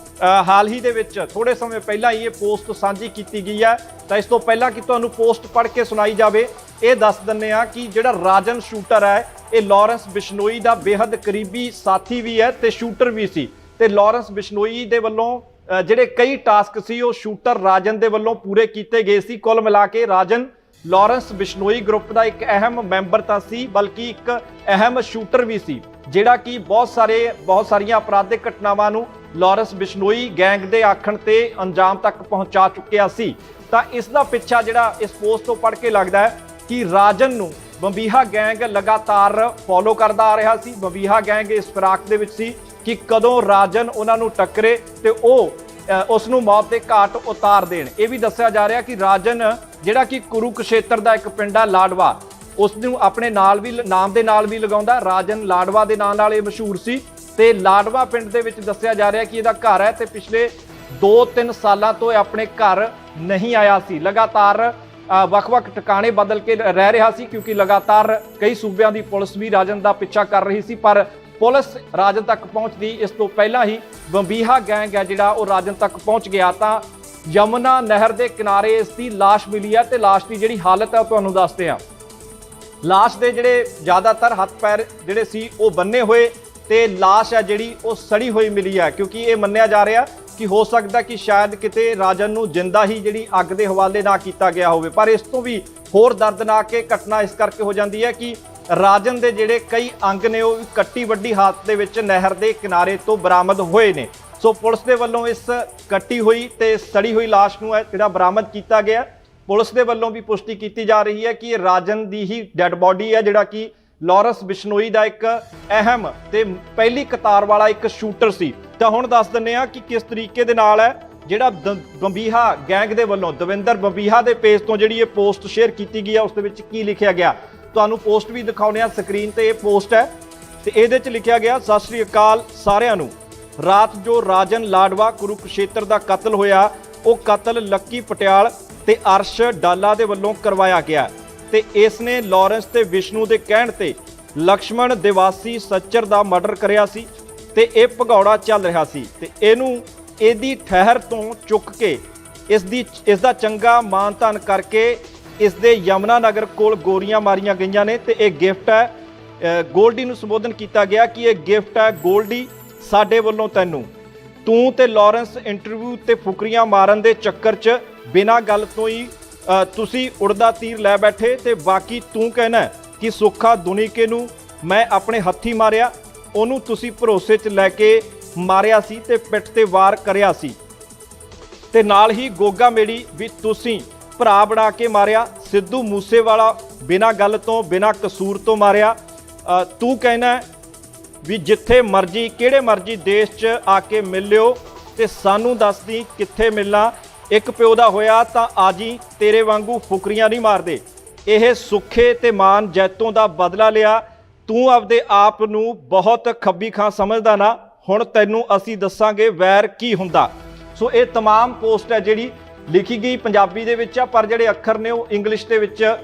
ਹਾਲ ਹੀ ਦੇ ਵਿੱਚ ਥੋੜੇ ਸਮੇਂ ਪਹਿਲਾਂ ਹੀ ਇਹ ਪੋਸਟ ਸਾਂਝੀ ਕੀਤੀ ਗਈ ਹੈ। ਤਾਂ ਇਸ ਤੋਂ ਪਹਿਲਾਂ ਕਿ ਤੁਹਾਨੂੰ ਪੋਸਟ ਪੜ੍ਹ ਕੇ ਸੁਣਾਈ ਜਾਵੇ, ਇਹ ਦੱਸ ਦਿੰਨੇ ਆ ਕਿ ਜਿਹੜਾ ਰਾਜਨ ਸ਼ੂਟਰ ਹੈ, ਇਹ ਲਾਰੈਂਸ ਬਿਸ਼ਨੋਈ ਦਾ ਬੇहद ਕਰੀਬੀ ਸਾਥੀ ਵੀ ਹੈ ਤੇ ਸ਼ੂਟਰ ਵੀ ਸੀ। ਤੇ ਲਾਰੈਂਸ ਬਿਸ਼ਨੋਈ ਦੇ ਵੱਲੋਂ ਜਿਹੜੇ ਕਈ ਟਾਸਕ ਸੀ, ਉਹ ਸ਼ੂਟਰ ਰਾਜਨ ਦੇ ਵੱਲੋਂ ਪੂਰੇ ਕੀਤੇ ਗਏ ਸੀ। ਕੁੱਲ ਮਿਲਾ ਕੇ ਰਾਜਨ ਲਾਰੈਂਸ ਬਿਸ਼ਨੋਈ ਗਰੁੱਪ ਦਾ ਇੱਕ ਅਹਿਮ ਮੈਂਬਰ ਤਾਂ ਸੀ ਬਲਕਿ ਇੱਕ ਅਹਿਮ ਸ਼ੂਟਰ ਵੀ ਸੀ ਜਿਹੜਾ ਕਿ ਬਹੁਤ ਸਾਰੇ ਬਹੁਤ ਸਾਰੀਆਂ ਅਪਰਾਧਿਕ ਘਟਨਾਵਾਂ ਨੂੰ ਲਾਰੈਂਸ ਬਿਸ਼ਨੋਈ ਗੈਂਗ ਦੇ ਆਖਣ ਤੇ ਅੰਜਾਮ ਤੱਕ ਪਹੁੰਚਾ ਚੁੱਕਿਆ ਸੀ। ਤਾਂ ਇਸ ਦਾ ਪਿੱਛਾ ਜਿਹੜਾ ਇਸ ਪੋਸਟ ਤੋਂ ਪੜ੍ਹ ਕੇ ਲੱਗਦਾ ਹੈ ਕਿ ਰਾਜਨ ਨੂੰ ਬੰਬੀਹਾ ਗੈਂਗ ਲਗਾਤਾਰ ਫੋਲੋ ਕਰਦਾ ਆ ਰਿਹਾ ਸੀ। ਬੰਬੀਹਾ ਗੈਂਗ ਇਸ ਫਿਰਾਕ ਦੇ ਵਿੱਚ ਸੀ ਕਿ ਕਦੋਂ ਰਾਜਨ ਉਹਨਾਂ ਨੂੰ ਟੱਕਰੇ ਤੇ ਉਹ ਅ, ਉਸ ਨੂੰ ਮੌਤ ਦੇ ਘਾਟ ਉਤਾਰ ਦੇਣ। ਇਹ ਵੀ ਦੱਸਿਆ ਜਾ ਰਿਹਾ ਕਿ ਰਾਜਨ ਜਿਹੜਾ ਕਿ ਕੁਰੂਕਸ਼ੇਤਰ ਦਾ ਇੱਕ ਪਿੰਡ ਆ ਲਾਡਵਾ। ਉਸ ਨੂੰ ਆਪਣੇ ਨਾਲ ਵੀ ਨਾਮ ਦੇ ਨਾਲ ਵੀ ਲਗਾਉਂਦਾ। ਰਾਜਨ ਲਾਡਵਾ ਦੇ ਨਾਂ ਨਾਲ ਇਹ ਮਸ਼ਹੂਰ ਸੀ। ਤੇ ਲਾਡਵਾ ਪਿੰਡ ਦੇ ਵਿੱਚ ਦੱਸਿਆ ਜਾ ਰਿਹਾ ਕਿ ਇਹਦਾ ਘਰ ਹੈ ਤੇ ਪਿਛਲੇ 2-3 ਸਾਲਾਂ ਤੋਂ ਇਹ ਆਪਣੇ ਘਰ ਨਹੀਂ ਆਇਆ ਸੀ। ਲਗਾਤਾਰ ਵੱਖ-ਵੱਖ ਟਿਕਾਣੇ ਬਦਲ ਕੇ ਰਹਿ ਰਿਹਾ ਸੀ ਕਿਉਂਕਿ ਲਗਾਤਾਰ ਕਈ ਸੂਬਿਆਂ ਦੀ ਪੁਲਿਸ ਵੀ ਰਾਜਨ ਦਾ ਪਿੱਛਾ ਕਰ ਰਹੀ ਸੀ। ਪਰ ਪੁਲਿਸ ਰਾਜਨ ਤੱਕ ਪਹੁੰਚਦੀ ਇਸ ਤੋਂ ਪਹਿਲਾਂ ਹੀ ਬੰਬੀਹਾ ਗੈਂਗ ਹੈ ਜਿਹੜਾ ਉਹ ਰਾਜਨ ਤੱਕ ਪਹੁੰਚ ਗਿਆ। ਤਾਂ ਯਮੁਨਾ ਨਹਿਰ ਦੇ ਕਿਨਾਰੇ ਇਸ ਦੀ ਲਾਸ਼ ਮਿਲੀ ਹੈ ਤੇ ਲਾਸ਼ ਦੀ ਜਿਹੜੀ ਹਾਲਤ ਹੈ ਉਹ ਤੁਹਾਨੂੰ ਦੱਸਦੇ ਹਾਂ। ਲਾਸ਼ ਦੇ ਜਿਹੜੇ ਜ਼ਿਆਦਾਤਰ ਹੱਥ ਪੈਰ ਜਿਹੜੇ ਸੀ ਉਹ ਬੰਨੇ ਹੋਏ ਤੇ ਲਾਸ਼ ਹੈ ਜਿਹੜੀ ਉਹ ਸੜੀ ਹੋਈ ਮਿਲੀ ਹੈ ਕਿਉਂਕਿ ਇਹ ਮੰਨਿਆ ਜਾ ਰਿਹਾ ਕਿ ਹੋ ਸਕਦਾ ਕਿ ਸ਼ਾਇਦ ਕਿਤੇ ਰਾਜਨ ਨੂੰ ਜਿੰਦਾ ਹੀ ਜਿਹੜੀ ਅੱਗ ਦੇ ਹਵਾਲੇ ਨਾ ਕੀਤਾ ਗਿਆ ਹੋਵੇ। ਪਰ ਇਸ ਤੋਂ ਵੀ ਹੋਰ ਦਰਦਨਾਕ ਇਹ ਘਟਨਾ ਇਸ ਕਰਕੇ ਹੋ ਜਾਂਦੀ ਹੈ ਕਿ ਰਾਜਨ ਦੇ ਜਿਹੜੇ ਕਈ ਅੰਗ ਨੇ ਉਹ ਵੀ ਕੱਟੀ ਵੱਡੀ ਹਾਲਤ ਦੇ ਵਿੱਚ ਨਹਿਰ ਦੇ ਕਿਨਾਰੇ ਤੋਂ ਬਰਾਮਦ ਹੋਏ ਨੇ। ਸੋ ਪੁਲਿਸ ਦੇ ਵੱਲੋਂ ਇਸ ਕੱਟੀ ਹੋਈ ਤੇ ਸੜੀ ਹੋਈ ਲਾਸ਼ ਨੂੰ ਹੈ ਜਿਹੜਾ ਬਰਾਮਦ ਕੀਤਾ ਗਿਆ। ਪੁਲਿਸ ਦੇ ਵੱਲੋਂ ਵੀ ਪੁਸ਼ਟੀ ਕੀਤੀ ਜਾ ਰਹੀ ਹੈ ਕਿ ਇਹ ਰਾਜਨ ਦੀ ਹੀ ਡੈੱਡ ਬਾਡੀ ਹੈ, ਜਿਹੜਾ ਕਿ ਲਾਰੈਂਸ ਬਿਸ਼ਨੋਈ ਦਾ ਇੱਕ ਅਹਿਮ ਤੇ ਪਹਿਲੀ ਕਤਾਰ ਵਾਲਾ ਇੱਕ ਸ਼ੂਟਰ ਸੀ। ਤਾਂ ਹੁਣ ਦੱਸ ਦਿੰਨੇ ਆ ਕਿ ਕਿਸ ਤਰੀਕੇ ਦੇ ਨਾਲ ਹੈ, ਜਿਹੜਾ ਦ- ਬੰਬੀਹਾ ਗੈਂਗ ਦੇ ਵੱਲੋਂ, ਦਵਿੰਦਰ ਬੰਬੀਹਾ ਦੇ ਪੇਜ ਤੋਂ ਜਿਹੜੀ ਇਹ ਪੋਸਟ ਸ਼ੇਅਰ ਕੀਤੀ ਗਈ ਹੈ, ਉਸ ਦੇ ਵਿੱਚ ਕੀ ਲਿਖਿਆ ਗਿਆ। ਤੁਹਾਨੂੰ ਪੋਸਟ ਵੀ ਦਿਖਾਉਣੇ ਆ ਸਕਰੀਨ ਤੇ ਇਹ ਪੋਸਟ ਹੈ ਤੇ ਇਹਦੇ 'ਚ ਲਿਖਿਆ ਗਿਆ, ਸਤਿ ਸ੍ਰੀ ਅਕਾਲ ਸਾਰਿਆਂ ਨੂੰ। ਰਾਤ ਜੋ ਰਾਜਨ ਲਾਡਵਾ ਕੁਰੂਕਸ਼ੇਤਰ ਦਾ ਕਤਲ ਹੋਇਆ, ਉਹ ਕਤਲ ਲੱਕੀ ਪਟਿਆਲ ਤੇ ਅਰਸ਼ ਡਾਲਾ ਦੇ ਵੱਲੋਂ ਕਰਵਾਇਆ ਗਿਆ। ਤੇ ਇਸ ਨੇ ਲਾਰੈਂਸ ਤੇ ਵਿਸ਼ਨੂੰ ਦੇ ਕਹਿਣ ਤੇ ਲਕਸ਼ਮਣ ਦੇਵਾਸੀ ਸੱਚਰ ਦਾ ਮਰਡਰ ਕਰਿਆ ਸੀ ਤੇ ਇਹ ਭਗੌੜਾ ਚੱਲ ਰਿਹਾ ਸੀ ਤੇ ਇਹਨੂੰ ਇਹਦੀ ਠਹਿਰ ਤੋਂ ਚੁੱਕ ਕੇ ਇਸ ਦੀ, ਇਸ ਦਾ ਚੰਗਾ ਮਾਨ ਤਾਨ ਕਰਕੇ ਇਸ ਦੇ ਯਮਨਾ ਨਗਰ ਕੋਲ ਗੋਰੀਆਂ ਮਾਰੀਆਂ ਗਈਆਂ ਨੇ ਤੇ ਇਹ ਗਿਫਟ ਹੈ ਗੋਲਡੀ ਨੂੰ ਸੰਬੋਧਨ ਕੀਤਾ ਗਿਆ ਕਿ ਇਹ ਗਿਫਟ ਹੈ ਗੋਲਡੀ ਸਾਡੇ ਵੱਲੋਂ ਤੈਨੂੰ, ਤੂੰ ਤੇ ਲਾਰੈਂਸ ਇੰਟਰਵਿਊ ਤੇ ਫੁਕਰੀਆਂ ਮਾਰਨ ਦੇ ਚੱਕਰ 'ਚ ਬਿਨਾਂ ਗੱਲ ਤੋਂ ਹੀ ਤੁਸੀਂ ਉੜਦਾ ਤੀਰ ਲੈ ਬੈਠੇ ਤੇ ਬਾਕੀ ਤੂੰ ਕਹਿਣਾ ਕਿ ਸੁੱਖਾ ਦੁਨੀਕੇ ਨੂੰ ਮੈਂ ਆਪਣੇ ਹੱਥੀ ਮਾਰਿਆ, ਉਹਨੂੰ ਤੁਸੀਂ ਭਰੋਸੇ 'ਚ ਲੈ ਕੇ ਮਾਰਿਆ ਸੀ ਤੇ ਪਿੱਠ ਤੇ ਵਾਰ ਕਰਿਆ ਸੀ। ਤੇ ਨਾਲ ਹੀ ਗੋਗਾ ਮੇੜੀ ਵੀ ਤੁਸੀਂ ਭਰਾ ਬਣਾ ਕੇ ਮਾਰਿਆ, ਸਿੱਧੂ ਮੂਸੇਵਾਲਾ ਬਿਨਾਂ ਗੱਲ ਤੋਂ, ਬਿਨਾਂ ਕਸੂਰ ਤੋਂ ਮਾਰਿਆ। ਤੂੰ ਕਹਿਣਾ ਵੀ ਜਿੱਥੇ ਮਰਜੀ ਕਿਹੜੇ ਮਰਜੀ ਦੇਸ਼ 'ਚ ਆ ਕੇ ਮਿਲ ਲਿਓ ਤੇ ਸਾਨੂੰ ਦੱਸਦੀ ਕਿੱਥੇ ਮਿਲਣਾ ਇੱਕ ਪਿਓ ਦਾ ਹੋਇਆ ਤਾਂ ਆਜੀ ਤੇਰੇ ਵਾਂਗੂ ਫੁਕਰੀਆਂ ਨਹੀਂ ਮਾਰਦੇ ਇਹ ਸੁੱਖੇ ਤੇ ਮਾਨ ਜੈਤੋਂ ਦਾ ਬਦਲਾ ਲਿਆ ਤੂੰ ਆਪਦੇ ਆਪ ਨੂੰ ਬਹੁਤ ਖੱਬੀ ਖਾਂ ਸਮਝਦਾ ਨਾ ਹੁਣ ਤੈਨੂੰ ਅਸੀਂ ਦੱਸਾਂਗੇ ਵੈਰ ਕੀ ਹੁੰਦਾ ਸੋ ਇਹ तमाम ਪੋਸਟ ਹੈ ਜਿਹੜੀ ਲਿਖੀ ਗਈ ਪੰਜਾਬੀ ਦੇ ਵਿੱਚ ਆ ਪਰ ਜਿਹੜੇ ਅੱਖਰ ਨੇ ਉਹ ਇੰਗਲਿਸ਼ ਦੇ ਵਿੱਚ ਅ,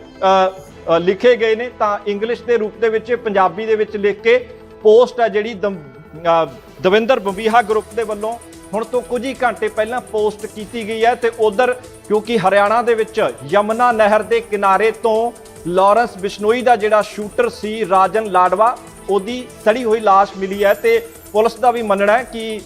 ਅ, ਲਿਖੇ ਗਏ ਨੇ ਤਾਂ ਇੰਗਲਿਸ਼ ਦੇ ਰੂਪ ਦੇ ਵਿੱਚ ਪੰਜਾਬੀ ਦੇ ਵਿੱਚ ਲਿਖ ਕੇ ਪੋਸਟ ਹੈ ਜਿਹੜੀ ਦਮ- ਦਵਿੰਦਰ ਬੰਬੀਹਾ ਗਰੁੱਪ ਦੇ ਵੱਲੋਂ ਹੁਣ ਤੋਂ ਕੁਝ ਹੀ ਘੰਟੇ ਪਹਿਲਾਂ ਪੋਸਟ ਕੀਤੀ ਗਈ ਹੈ ਤੇ ਉਧਰ ਕਿਉਂਕਿ ਹਰਿਆਣਾ ਦੇ ਵਿੱਚ ਯਮਨਾ ਨਹਿਰ ਦੇ ਕਿਨਾਰੇ ਤੋਂ ਲਾਰੈਂਸ ਬਿਸ਼ਨੋਈ ਦਾ ਜਿਹੜਾ ਸ਼ੂਟਰ ਸੀ ਰਾਜਨ ਲਾਡਵਾ, ਉਹਦੀ ਸੜੀ ਹੋਈ ਲਾਸ਼ ਮਿਲੀ ਹੈ ਤੇ ਪੁਲਿਸ ਦਾ ਵੀ ਮੰਨਣਾ ਹੈ ਕਿ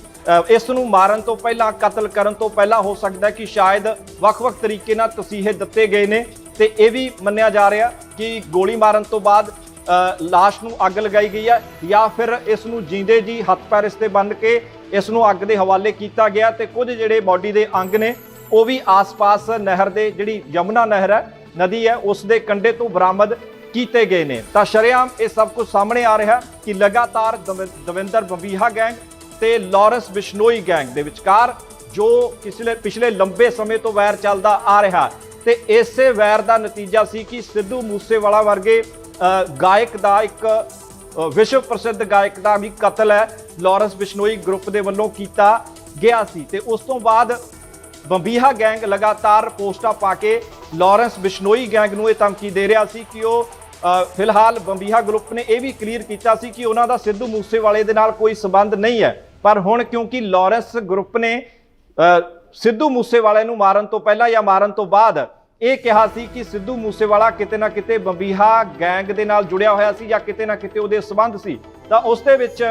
ਇਸ ਨੂੰ ਮਾਰਨ ਤੋਂ ਪਹਿਲਾਂ, ਕਤਲ ਕਰਨ ਤੋਂ ਪਹਿਲਾਂ ਹੋ ਸਕਦਾ ਕਿ ਸ਼ਾਇਦ ਵੱਖ-ਵੱਖ ਤਰੀਕੇ ਨਾਲ ਤਸੀਹੇ ਦਿੱਤੇ ਗਏ ਨੇ ਤੇ ਇਹ ਵੀ ਮੰਨਿਆ ਜਾ ਰਿਹਾ ਕਿ ਗੋਲੀ ਮਾਰਨ ਤੋਂ ਬਾਅਦ ਅ, ਲਾਸ਼ ਨੂੰ ਅੱਗ ਲਗਾਈ ਗਈ ਹੈ ਜਾਂ ਫਿਰ ਇਸ ਨੂੰ ਜਿੰਦੇ ਜੀ ਹੱਥ ਪੈਰ ਇਸ ਤੇ ਬੰਨ੍ਹ ਕੇ ਇਸ ਨੂੰ ਅੱਗ ਦੇ ਹਵਾਲੇ ਕੀਤਾ ਗਿਆ ਤੇ ਕੁਝ ਜਿਹੜੇ ਬਾਡੀ ਦੇ ਅੰਗ ਨੇ ਉਹ ਵੀ ਆਸ-ਪਾਸ ਨਹਿਰ ਦੇ ਜਿਹੜੀ ਯਮੁਨਾ ਨਹਿਰ ਹੈ ਨਦੀ ਹੈ ਉਸ ਦੇ ਕੰਢੇ ਤੋਂ ਬਰਾਮਦ ਕੀਤੇ ਗਏ ਨੇ। ਤਾਂ ਸ਼ਰੇਆਮ ਇਹ ਸਭ ਕੁਝ ਸਾਹਮਣੇ ਆ ਰਿਹਾ ਕਿ ਲਗਾਤਾਰ ਦਵਿ- ਦਵਿੰਦਰ ਬੰਬੀਹਾ ਗੈਂਗ ਤੇ ਲਾਰੈਂਸ ਬਿਸ਼ਨੋਈ ਗੈਂਗ ਦੇ ਵਿਚਕਾਰ ਜੋ ਪਿਛਲੇ ਪਿਛਲੇ ਲੰਬੇ ਸਮੇਂ ਤੋਂ ਵੈਰ ਚੱਲਦਾ ਆ ਰਿਹਾ ਤੇ ਇਸੇ ਵੈਰ ਦਾ ਨਤੀਜਾ ਸੀ ਕਿ ਸਿੱਧੂ ਮੂਸੇਵਾਲਾ ਵਰਗੇ ਗਾਇਕ ਦਾ ਇੱਕ ਵਿਸ਼ਵ ਪ੍ਰਸਿੱਧ ਗਾਇਕ ਦਾ ਵੀ ਕਤਲ ਹੈ। ਲਾਰੈਂਸ ਬਿਸ਼ਨੋਈ ਗਰੁੱਪ ਦੇ ਵੱਲੋਂ ਕੀਤਾ ਗਿਆ ਸੀ ਤੇ ਉਸ ਤੋਂ ਬਾਅਦ ਬੰਬੀਹਾ ਗੈਂਗ ਲਗਾਤਾਰ ਪੋਸਟਾਂ ਪਾ ਕੇ ਲਾਰੈਂਸ ਬਿਸ਼ਨੋਈ ਗੈਂਗ ਨੂੰ ਇਹ ਧਮਕੀ ਦੇ ਰਿਹਾ ਸੀ ਕਿ ਉਹ ਫਿਲਹਾਲ ਬੰਬੀਹਾ ਗਰੁੱਪ ਨੇ ਇਹ ਵੀ ਕਲੀਅਰ ਕੀਤਾ ਸੀ ਕਿ ਉਹਨਾਂ ਦਾ ਸਿੱਧੂ ਮੂਸੇਵਾਲੇ ਦੇ ਨਾਲ ਕੋਈ ਸਬੰਧ ਨਹੀਂ ਹੈ। ਪਰ ਹੁਣ ਕਿਉਂਕਿ ਲਾਰੈਂਸ ਗਰੁੱਪ ਨੇ ਸਿੱਧੂ ਮੂਸੇਵਾਲੇ ਨੂੰ ਮਾਰਨ ਤੋਂ ਪਹਿਲਾਂ ਜਾਂ ਮਾਰਨ ਤੋਂ ਬਾਅਦ ਇਹ ਕਿਹਾ ਸੀ ਕਿ ਸਿੱਧੂ ਮੂਸੇਵਾਲਾ ਕਿਤੇ ਨਾ ਕਿਤੇ ਬੰਬੀਹਾ ਗੈਂਗ ਦੇ ਨਾਲ ਜੁੜਿਆ ਹੋਇਆ ਸੀ ਜਾਂ ਕਿਤੇ ਨਾ ਕਿਤੇ ਉਹਦੇ ਸਬੰਧ ਸੀ। ਤਾਂ ਉਸ ਦੇ ਵਿੱਚ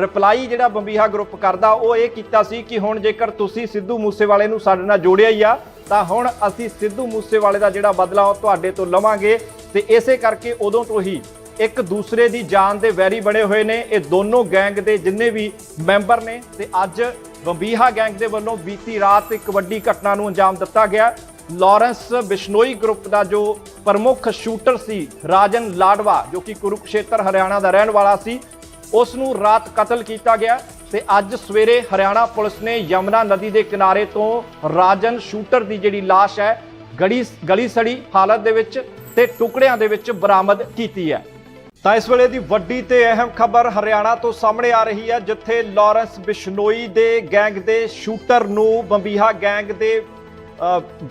ਰਿਪਲਾਈ ਜਿਹੜਾ ਬੰਬੀਹਾ ਗਰੁੱਪ ਕਰਦਾ, ਉਹ ਇਹ ਕੀਤਾ ਸੀ ਕਿ ਹੁਣ ਜੇਕਰ ਤੁਸੀਂ ਸਿੱਧੂ ਮੂਸੇਵਾਲੇ ਨੂੰ ਸਾਡੇ ਨਾਲ ਜੋੜਿਆ ਹੀ ਆ, ਤਾਂ ਹੁਣ ਅਸੀਂ ਸਿੱਧੂ ਮੂਸੇਵਾਲੇ ਦਾ ਜਿਹੜਾ ਬਦਲਾ ਉਹ ਤੁਹਾਡੇ ਤੋਂ ਲਵਾਂਗੇ। ਤੇ ਇਸੇ ਕਰਕੇ ਉਦੋਂ ਤੋਂ ਹੀ ਇੱਕ ਦੂਸਰੇ ਦੀ ਜਾਨ ਦੇ ਵੈਰੀ ਬਣੇ ਹੋਏ ਨੇ। ਇਹ ਦੋਨੋਂ ਗੈਂਗ ਦੇ ਜਿੰਨੇ ਵੀ ਮੈਂਬਰ ਨੇ, ਤੇ ਅੱਜ ਬੰਬੀਹਾ ਗੈਂਗ ਦੇ ਵੱਲੋਂ ਬੀਤੀ ਰਾਤ ਇੱਕ ਵੱਡੀ ਘਟਨਾ ਨੂੰ ਅੰਜਾਮ ਦਿੱਤਾ ਗਿਆ। ਲਾਰੈਂਸ ਬਿਸ਼ਨੋਈ ਗਰੁੱਪ ਦਾ ਜੋ ਪ੍ਰਮੁੱਖ ਸ਼ੂਟਰ ਸੀ, ਰਾਜਨ ਲਾਡਵਾ, ਜੋ ਕਿ ਕੁਰੂਕਸ਼ੇਤਰ, ਹਰਿਆਣਾ ਦਾ ਰਹਿਣ ਵਾਲਾ ਸੀ, ਉਸ ਨੂੰ ਰਾਤ ਕਤਲ ਕੀਤਾ ਗਿਆ ਤੇ ਅੱਜ ਸਵੇਰੇ ਹਰਿਆਣਾ ਪੁਲਿਸ ਨੇ ਯਮਨਾ ਨਦੀ ਦੇ ਕਿਨਾਰੇ ਤੋਂ ਰਾਜਨ ਸ਼ੂਟਰ ਦੀ ਜਿਹੜੀ ਲਾਸ਼ ਹੈ, ਗੜੀ ਗਲੀ ਸੜੀ ਹਾਲਤ ਦੇ ਵਿੱਚ ਤੇ ਟੁਕੜਿਆਂ ਦੇ ਵਿੱਚ ਬਰਾਮਦ ਕੀਤੀ ਹੈ। ਤਾਂ ਇਸ ਵੇਲੇ ਦੀ ਵੱਡੀ ਤੇ ਅਹਿਮ ਖਬਰ ਹਰਿਆਣਾ ਤੋਂ ਸਾਹਮਣੇ ਆ ਰਹੀ ਹੈ, ਜਿੱਥੇ ਲਾਰੈਂਸ ਬਿਸ਼ਨੋਈ ਦੇ ਗੈਂਗ ਦੇ ਸ਼ੂਟਰ ਨੂੰ ਬੰਬੀਹਾ ਗੈਂਗ ਦੇ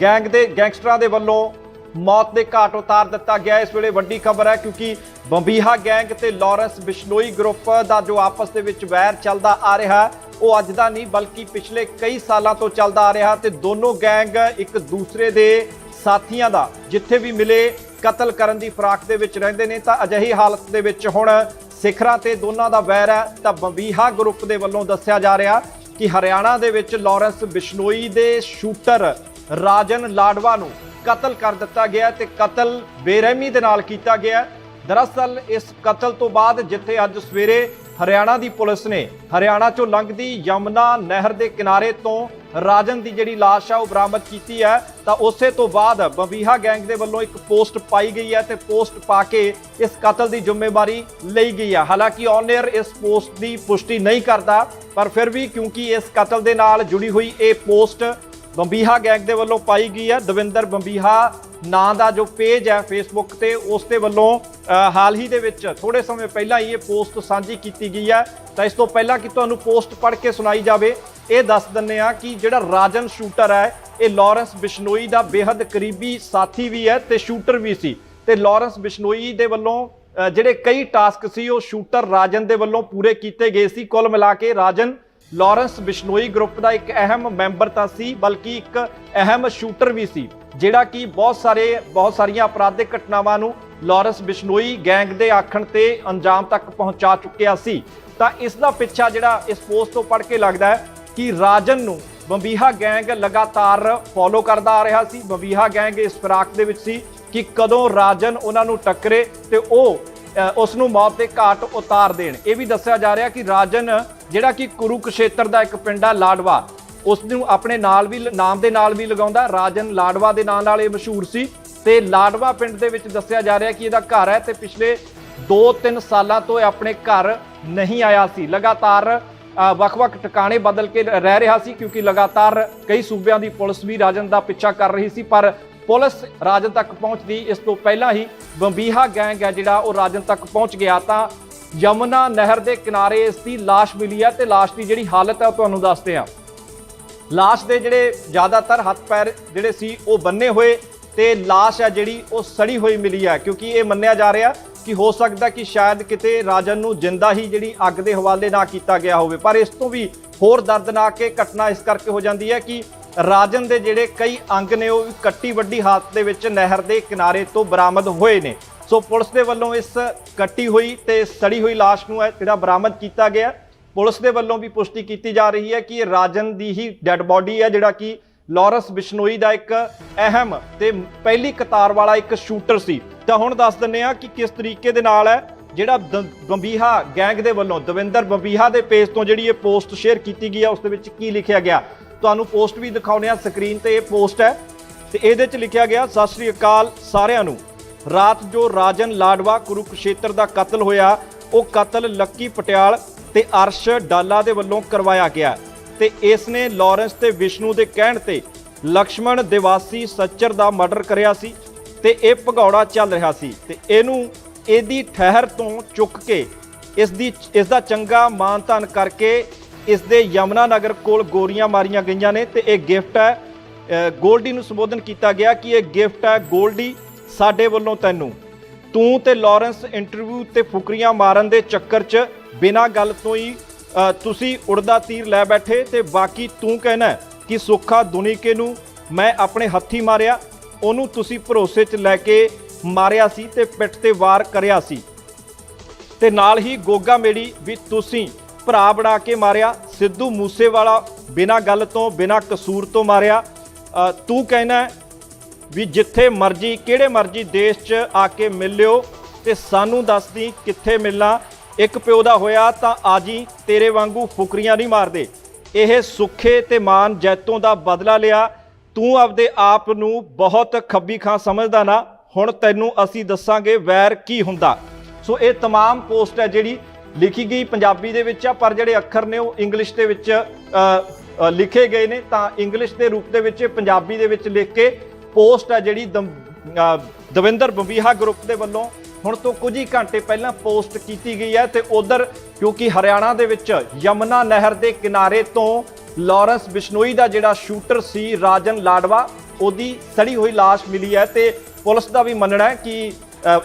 ਗੈਂਗ ਦੇ ਗੈਂਗਸਟਰਾਂ ਦੇ ਵੱਲੋਂ ਮੌਤ ਦੇ ਘਾਟ ਉਤਾਰ ਦਿੱਤਾ ਗਿਆ। ਇਸ ਵੇਲੇ ਵੱਡੀ ਖਬਰ ਹੈ ਕਿਉਂਕਿ ਬੰਬੀਹਾ ਗੈਂਗ ਤੇ ਲਾਰੈਂਸ ਬਿਸ਼ਨੋਈ ਗਰੁੱਪ ਦਾ ਜੋ ਆਪਸ ਦੇ ਵਿੱਚ ਵੈਰ ਚੱਲਦਾ ਆ ਰਿਹਾ, ਉਹ ਅੱਜ ਦਾ ਨਹੀਂ, ਬਲਕਿ ਪਿਛਲੇ ਕਈ ਸਾਲਾਂ ਤੋਂ ਚੱਲਦਾ ਆ ਰਿਹਾ ਤੇ ਦੋਨੋਂ ਗੈਂਗ ਇੱਕ ਦੂਸਰੇ ਦੇ ਸਾਥੀਆਂ ਦਾ, ਜਿੱਥੇ ਵੀ ਮਿਲੇ, ਕਤਲ ਕਰਨ ਦੀ ਫਰਾਕ ਦੇ ਵਿੱਚ ਰਹਿੰਦੇ ਨੇ। ਤਾਂ ਅਜਿਹੀ ਹਾਲਤ ਦੇ ਵਿੱਚ ਹੁਣ ਸਿਖਰਾਂ ਤੇ ਦੋਨਾਂ ਦਾ ਵੈਰ ਹੈ। ਤਾਂ ਬੰਬੀਹਾ ਗਰੁੱਪ ਦੇ ਵੱਲੋਂ ਦੱਸਿਆ ਜਾ ਰਿਹਾ ਕਿ ਹਰਿਆਣਾ ਦੇ ਵਿੱਚ ਲਾਰੈਂਸ ਬਿਸ਼ਨੋਈ ਦੇ ਸ਼ੂਟਰ ਰਾਜਨ ਲਾਡਵਾ ਨੂੰ ਕਤਲ ਕਰ ਦਿੱਤਾ ਗਿਆ ਤੇ ਕਤਲ ਬੇਰਹਿਮੀ ਦੇ ਨਾਲ ਕੀਤਾ ਗਿਆ ਦਰਅਸਲ, ਇਸ ਕਤਲ ਤੋਂ ਬਾਅਦ ਜਿੱਥੇ ਅੱਜ ਸਵੇਰੇ ਹਰਿਆਣਾ ਦੀ ਪੁਲਿਸ ਨੇ ਹਰਿਆਣਾ ਚੋਂ ਲੰਘਦੀ ਯਮਨਾ ਨਹਿਰ ਦੇ ਕਿਨਾਰੇ ਤੋਂ ਰਾਜਨ ਦੀ ਜਿਹੜੀ ਲਾਸ਼ ਆ, ਉਹ ਬਰਾਮਦ ਕੀਤੀ ਹੈ। ਤਾਂ ਉਸੇ ਤੋਂ ਬਾਅਦ ਬਬੀਹਾ ਗੈਂਗ ਦੇ ਵੱਲੋਂ ਇੱਕ ਪੋਸਟ ਪਾਈ ਗਈ ਹੈ ਤੇ ਪੋਸਟ ਪਾ ਕੇ ਇਸ ਕਤਲ ਦੀ ਜ਼ਿੰਮੇਵਾਰੀ ਲਈ ਗਈ ਹੈ। ਹਾਲਾਂਕਿ ਔਨਰ ਇਸ ਪੋਸਟ ਦੀ ਪੁਸ਼ਟੀ ਨਹੀਂ ਕਰਦਾ, ਪਰ ਫਿਰ ਵੀ ਕਿਉਂਕਿ ਇਸ ਕਤਲ ਦੇ ਨਾਲ ਜੁੜੀ ਹੋਈ ਇਹ ਪੋਸਟ ਬੰਬੀਹਾ ਗੈਂਗ ਦੇ ਵੱਲੋਂ ਪਾਈ ਗਈ ਹੈ। ਦਵਿੰਦਰ ਬੰਬੀਹਾ ਨਾਂ ਦਾ ਜੋ ਪੇਜ ਹੈ ਫੇਸਬੁੱਕ ਤੇ, ਉਸ ਦੇ ਵੱਲੋਂ ਹਾਲ ਹੀ ਦੇ ਵਿੱਚ ਥੋੜੇ ਸਮੇਂ ਪਹਿਲਾਂ ਹੀ ਇਹ ਪੋਸਟ ਸਾਂਝੀ ਕੀਤੀ ਗਈ ਹੈ। ਤਾਂ ਇਸ ਤੋਂ ਪਹਿਲਾਂ ਕਿ ਤੁਹਾਨੂੰ ਪੋਸਟ ਪੜ੍ਹ ਕੇ ਸੁਣਾਈ ਜਾਵੇ, ਇਹ ਦੱਸ ਦਿੰਨੇ ਆ ਕਿ ਜਿਹੜਾ ਰਾਜਨ ਸ਼ੂਟਰ ਹੈ, ਇਹ ਲਾਰੈਂਸ ਬਿਸ਼ਨੋਈ ਦਾ ਬੇहद ਕਰੀਬੀ ਸਾਥੀ ਵੀ ਹੈ ਤੇ ਸ਼ੂਟਰ ਵੀ ਸੀ। ਤੇ ਲਾਰੈਂਸ ਬਿਸ਼ਨੋਈ ਦੇ ਵੱਲੋਂ ਜਿਹੜੇ ਕਈ ਟਾਸਕ ਸੀ, ਉਹ ਸ਼ੂਟਰ ਰਾਜਨ ਦੇ ਵੱਲੋਂ ਪੂਰੇ ਕੀਤੇ ਗਏ ਸੀ। ਕੁੱਲ ਮਿਲਾ ਕੇ ਰਾਜਨ ਲਾਰੈਂਸ ਬਿਸ਼ਨੋਈ ਗਰੁੱਪ ਦਾ ਇੱਕ ਅਹਿਮ ਮੈਂਬਰ ਤਾਂ ਸੀ, ਬਲਕਿ ਇੱਕ ਅਹਿਮ ਸ਼ੂਟਰ ਵੀ ਸੀ, ਜਿਹੜਾ ਕਿ ਬਹੁਤ ਸਾਰੇ, ਬਹੁਤ ਸਾਰੀਆਂ ਅਪਰਾਧਿਕ ਘਟਨਾਵਾਂ ਨੂੰ ਲਾਰੈਂਸ ਬਿਸ਼ਨੋਈ ਗੈਂਗ ਦੇ ਆਖਣ ਤੇ ਅੰਜਾਮ ਤੱਕ ਪਹੁੰਚਾ ਚੁੱਕਿਆ ਸੀ। ਤਾਂ ਇਸ ਦਾ ਪਿੱਛਾ ਜਿਹੜਾ ਇਸ ਪੋਸਟ ਤੋਂ ਪੜ੍ਹ ਕੇ ਲੱਗਦਾ ਹੈ ਕਿ ਰਾਜਨ ਨੂੰ ਬੰਬੀਹਾ ਗੈਂਗ ਲਗਾਤਾਰ ਫੋਲੋ ਕਰਦਾ ਆ ਰਿਹਾ ਸੀ। ਬੰਬੀਹਾ ਗੈਂਗ ਇਸ ਫਿਰਾਕ ਦੇ ਵਿੱਚ ਸੀ ਕਿ ਕਦੋਂ ਰਾਜਨ ਉਹਨਾਂ ਨੂੰ ਟੱਕਰੇ ਤੇ ਉਹ ਉਸ ਨੂੰ ਮੌਤ ਦੇ ਘਾਟ ਉਤਾਰ ਦੇਣ। ਇਹ ਵੀ ਦੱਸਿਆ ਜਾ ਰਿਹਾ ਕਿ ਰਾਜਨ, ਜਿਹੜਾ ਕਿ ਕੁਰੂਕਸ਼ੇਤਰ ਦਾ ਇੱਕ ਪਿੰਡ ਆ ਲਾਡਵਾ ਉਸ ਨੂੰ ਆਪਣੇ ਨਾਲ ਵੀ ਨਾਮ ਦੇ ਨਾਲ ਵੀ ਲਗਾਉਂਦਾ। ਰਾਜਨ ਲਾਡਵਾ ਦੇ ਨਾਂ ਨਾਲ ਇਹ ਮਸ਼ਹੂਰ ਸੀ ਤੇ ਲਾਡਵਾ ਪਿੰਡ ਦੇ ਵਿੱਚ ਦੱਸਿਆ ਜਾ ਰਿਹਾ ਕਿ ਇਹਦਾ ਘਰ ਹੈ ਤੇ ਪਿਛਲੇ 2-3 ਸਾਲਾਂ ਤੋਂ ਇਹ ਆਪਣੇ ਘਰ ਨਹੀਂ ਆਇਆ ਸੀ। ਲਗਾਤਾਰ ਵੱਖ-ਵੱਖ ਟਿਕਾਣੇ ਬਦਲ ਕੇ ਰਹਿ ਰਿਹਾ ਸੀ ਕਿਉਂਕਿ ਲਗਾਤਾਰ ਕਈ ਸੂਬਿਆਂ ਦੀ ਪੁਲਿਸ ਵੀ ਰਾਜਨ ਦਾ ਪਿੱਛਾ ਕਰ ਰਹੀ ਸੀ, ਪਰ ਪੁਲਿਸ ਰਾਜਨ ਤੱਕ ਪਹੁੰਚਦੀ। ਇਸ ਤੋਂ ਪਹਿਲਾਂ ਹੀ ਬੰਬੀਹਾ ਗੈਂਗ ਹੈ ਜਿਹੜਾ ਉਹ ਰਾਜਨ ਤੱਕ ਪਹੁੰਚ ਗਿਆ ਤਾਂ ਯਮੁਨਾ ਨਹਿਰ ਦੇ ਕਿਨਾਰੇ ਇਸ ਦੀ ਲਾਸ਼ ਮਿਲੀ ਹੈ ਤੇ ਲਾਸ਼ ਦੀ ਜਿਹੜੀ ਹਾਲਤ ਹੈ ਉਹ ਤੁਹਾਨੂੰ ਦੱਸਦੇ ਹਾਂ। ਲਾਸ਼ ਦੇ ਜਿਹੜੇ ਜ਼ਿਆਦਾਤਰ ਹੱਥ ਪੈਰ ਜਿਹੜੇ ਸੀ ਉਹ ਬੰਨੇ ਹੋਏ ਤੇ ਲਾਸ਼ ਹੈ ਜਿਹੜੀ ਉਹ ਸੜੀ ਹੋਈ ਮਿਲੀ ਹੈ ਕਿਉਂਕਿ ਇਹ ਮੰਨਿਆ ਜਾ ਰਿਹਾ ਕਿ ਹੋ ਸਕਦਾ ਕਿ ਸ਼ਾਇਦ ਕਿਤੇ ਰਾਜਨ ਨੂੰ ਜਿੰਦਾ ਹੀ ਜਿਹੜੀ ਅੱਗ ਦੇ ਹਵਾਲੇ ਨਾ ਕੀਤਾ ਗਿਆ ਹੋਵੇ। ਪਰ ਇਸ ਤੋਂ ਵੀ ਹੋਰ ਦਰਦਨਾਕ ਇਹ ਘਟਨਾ ਇਸ ਕਰਕੇ ਹੋ ਜਾਂਦੀ ਹੈ ਕਿ ਰਾਜਨ ਦੇ ਜਿਹੜੇ ਕਈ ਅੰਗ ਨੇ, ਉਹ ਵੀ ਕੱਟੀ ਵੱਡੀ ਹਾਲਤ ਦੇ ਵਿੱਚ ਨਹਿਰ ਦੇ ਕਿਨਾਰੇ ਤੋਂ ਬਰਾਮਦ ਹੋਏ ਨੇ। ਸੋ ਪੁਲਿਸ ਦੇ ਵੱਲੋਂ ਇਸ ਕੱਟੀ ਹੋਈ ਤੇ ਸੜੀ ਹੋਈ ਲਾਸ਼ ਨੂੰ ਹੈ ਜਿਹੜਾ ਬਰਾਮਦ ਕੀਤਾ ਗਿਆ। ਪੁਲਿਸ ਦੇ ਵੱਲੋਂ ਵੀ ਪੁਸ਼ਟੀ ਕੀਤੀ ਜਾ ਰਹੀ ਹੈ ਕਿ ਇਹ ਰਾਜਨ ਦੀ ਹੀ ਡੈੱਡ ਬਾਡੀ ਹੈ, ਜਿਹੜਾ ਕਿ ਲਾਰੈਂਸ ਬਿਸ਼ਨੋਈ ਦਾ ਇੱਕ ਅਹਿਮ ਤੇ ਪਹਿਲੀ ਕਤਾਰ ਵਾਲਾ ਇੱਕ ਸ਼ੂਟਰ ਸੀ। ਤਾਂ ਹੁਣ ਦੱਸ ਦਿੰਨੇ ਆ ਕਿ ਕਿਸ ਤਰੀਕੇ ਦੇ ਨਾਲ ਹੈ, ਜਿਹੜਾ ਦ- ਬੰਬੀਹਾ ਗੈਂਗ ਦੇ ਵੱਲੋਂ ਦਵਿੰਦਰ ਬੰਬੀਹਾ ਦੇ ਪੇਜ ਤੋਂ ਜਿਹੜੀ ਇਹ ਪੋਸਟ ਸ਼ੇਅਰ ਕੀਤੀ ਗਈ ਹੈ, ਉਸ ਦੇ ਵਿੱਚ ਕੀ ਲਿਖਿਆ ਗਿਆ। ਤੁਹਾਨੂੰ ਪੋਸਟ ਵੀ ਦਿਖਾਉਣੇ ਆ, ਸਕਰੀਨ ਤੇ ਇਹ ਪੋਸਟ ਹੈ। ਤੇ ਇਹਦੇ 'ਚ ਲਿਖਿਆ ਗਿਆ, ਸਤਿ ਸ੍ਰੀ ਅਕਾਲ ਸਾਰਿਆਂ ਨੂੰ। ਰਾਤ ਜੋ ਰਾਜਨ ਲਾਡਵਾ ਕੁਰੂਕਸ਼ੇਤਰ ਦਾ ਕਤਲ ਹੋਇਆ, ਉਹ ਕਤਲ ਲੱਕੀ ਪਟਿਆਲ ਤੇ ਅਰਸ਼ ਡਾਲਾ ਦੇ ਵੱਲੋਂ ਕਰਵਾਇਆ ਗਿਆ। ਤੇ ਇਸ ਨੇ ਲਾਰੈਂਸ ਤੇ ਵਿਸ਼ਨੂੰ ਦੇ ਕਹਿਣ ਤੇ ਲਕਸ਼ਮਣ ਦੇਵਾਸੀ ਸੱਚਰ ਦਾ ਮਰਡਰ ਕਰਿਆ ਸੀ ਤੇ ਇਹ ਭਗੌੜਾ ਚੱਲ ਰਿਹਾ ਸੀ। ਤੇ ਇਹਨੂੰ ਇਹਦੀ ਠਹਿਰ ਤੋਂ ਚੁੱਕ ਕੇ ਇਸ ਦੀ, ਇਸ ਦਾ ਚੰਗਾ ਮਾਨ ਕਰਕੇ ਇਸ ਦੇ ਯਮਨਾ ਨਗਰ ਕੋਲ ਗੋਰੀਆਂ ਮਾਰੀਆਂ ਗਈਆਂ ਨੇ ਤੇ ਇਹ ਗਿਫਟ ਹੈ। ਗੋਲਡੀ ਨੂੰ ਸੰਬੋਧਨ ਕੀਤਾ ਗਿਆ ਕਿ ਇਹ ਗਿਫਟ ਹੈ ਗੋਲਡੀ, ਸਾਡੇ ਵੱਲੋਂ ਤੈਨੂੰ। ਤੂੰ ਤੇ ਲਾਰੈਂਸ ਇੰਟਰਵਿਊ ਤੇ ਫੁਕਰੀਆਂ ਮਾਰਨ ਦੇ ਚੱਕਰ 'ਚ ਬਿਨਾਂ ਗੱਲ ਤੋਂ ਹੀ ਤੁਸੀਂ ਉੜਦਾ ਤੀਰ ਲੈ ਬੈਠੇ ਤੇ ਬਾਕੀ ਤੂੰ ਕਹਿਣਾ ਕਿ ਸੁੱਖਾ ਦੁਨੀਕੇ ਨੂੰ ਮੈਂ ਆਪਣੇ ਹੱਥੀ ਮਾਰਿਆ, ਉਹਨੂੰ ਤੁਸੀਂ ਭਰੋਸੇ 'ਚ ਲੈ ਕੇ ਮਾਰਿਆ ਸੀ ਤੇ ਪਿੱਠ ਤੇ ਵਾਰ ਕਰਿਆ ਸੀ। ਤੇ ਨਾਲ ਹੀ ਗੋਗਾ ਮੇੜੀ ਵੀ ਤੁਸੀਂ ਭਰਾ ਬਣਾ ਕੇ ਮਾਰਿਆ ਸਿੱਧੂ ਮੂਸੇਵਾਲਾ ਬਿਨਾਂ ਗੱਲ ਤੋਂ ਬਿਨਾਂ ਕਸੂਰ ਤੋਂ ਮਾਰਿਆ ਅ, ਤੂੰ ਕਹਿਣਾ ਹੈ ਵੀ ਜਿੱਥੇ ਮਰਜੀ ਕਿਹੜੇ ਮਰਜੀ ਦੇਸ਼ 'ਚ ਆ ਕੇ ਮਿਲ ਲਿਓ ਤੇ ਸਾਨੂੰ ਦੱਸਦੀ ਕਿੱਥੇ ਮਿਲਣਾ ਇੱਕ ਪਿਓ ਦਾ ਹੋਇਆ ਤਾਂ ਆਜੀ ਤੇਰੇ ਵਾਂਗੂ ਫੁਕਰੀਆਂ ਨਹੀਂ ਮਾਰਦੇ ਇਹ ਸੁੱਖੇ ਤੇ ਮਾਨ ਜੈਤੋਂ ਦਾ ਬਦਲਾ ਲਿਆ ਤੂੰ ਆਪਦੇ ਆਪ ਨੂੰ ਬਹੁਤ ਖੱਬੀ ਖਾਂ ਸਮਝਦਾ ਨਾ ਹੁਣ ਤੈਨੂੰ ਅਸੀਂ ਦੱਸਾਂਗੇ ਵੈਰ ਕੀ ਹੁੰਦਾ ਸੋ ਇਹ तमाम ਪੋਸਟ ਹੈ ਜਿਹੜੀ ਲਿਖੀ ਗਈ ਪੰਜਾਬੀ ਦੇ ਵਿੱਚ ਆ, ਪਰ ਜਿਹੜੇ ਅੱਖਰ ਨੇ ਉਹ ਇੰਗਲਿਸ਼ ਦੇ ਵਿੱਚ ਲਿਖੇ ਗਏ ਨੇ, ਤਾਂ ਇੰਗਲਿਸ਼ ਦੇ ਰੂਪ ਦੇ ਵਿੱਚ, ਪੰਜਾਬੀ ਦੇ ਵਿੱਚ ਲਿਖ ਕੇ ਪੋਸਟ ਹੈ ਜਿਹੜੀ ਦਮ- ਦਵਿੰਦਰ ਬੰਬੀਹਾ ਗਰੁੱਪ ਦੇ ਵੱਲੋਂ ਹੁਣ ਤੋਂ ਕੁਝ ਹੀ ਘੰਟੇ ਪਹਿਲਾਂ ਪੋਸਟ ਕੀਤੀ ਗਈ ਹੈ ਤੇ ਉਧਰ, ਕਿਉਂਕਿ ਹਰਿਆਣਾ ਦੇ ਵਿੱਚ ਯਮਨਾ ਨਹਿਰ ਦੇ ਕਿਨਾਰੇ ਤੋਂ ਲਾਰੈਂਸ ਬਿਸ਼ਨੋਈ ਦਾ ਜਿਹੜਾ ਸ਼ੂਟਰ ਸੀ ਰਾਜਨ ਲਾਡਵਾ, ਉਹਦੀ ਸੜੀ ਹੋਈ ਲਾਸ਼ ਮਿਲੀ ਹੈ ਤੇ ਪੁਲਿਸ ਦਾ ਵੀ ਮੰਨਣਾ ਹੈ ਕਿ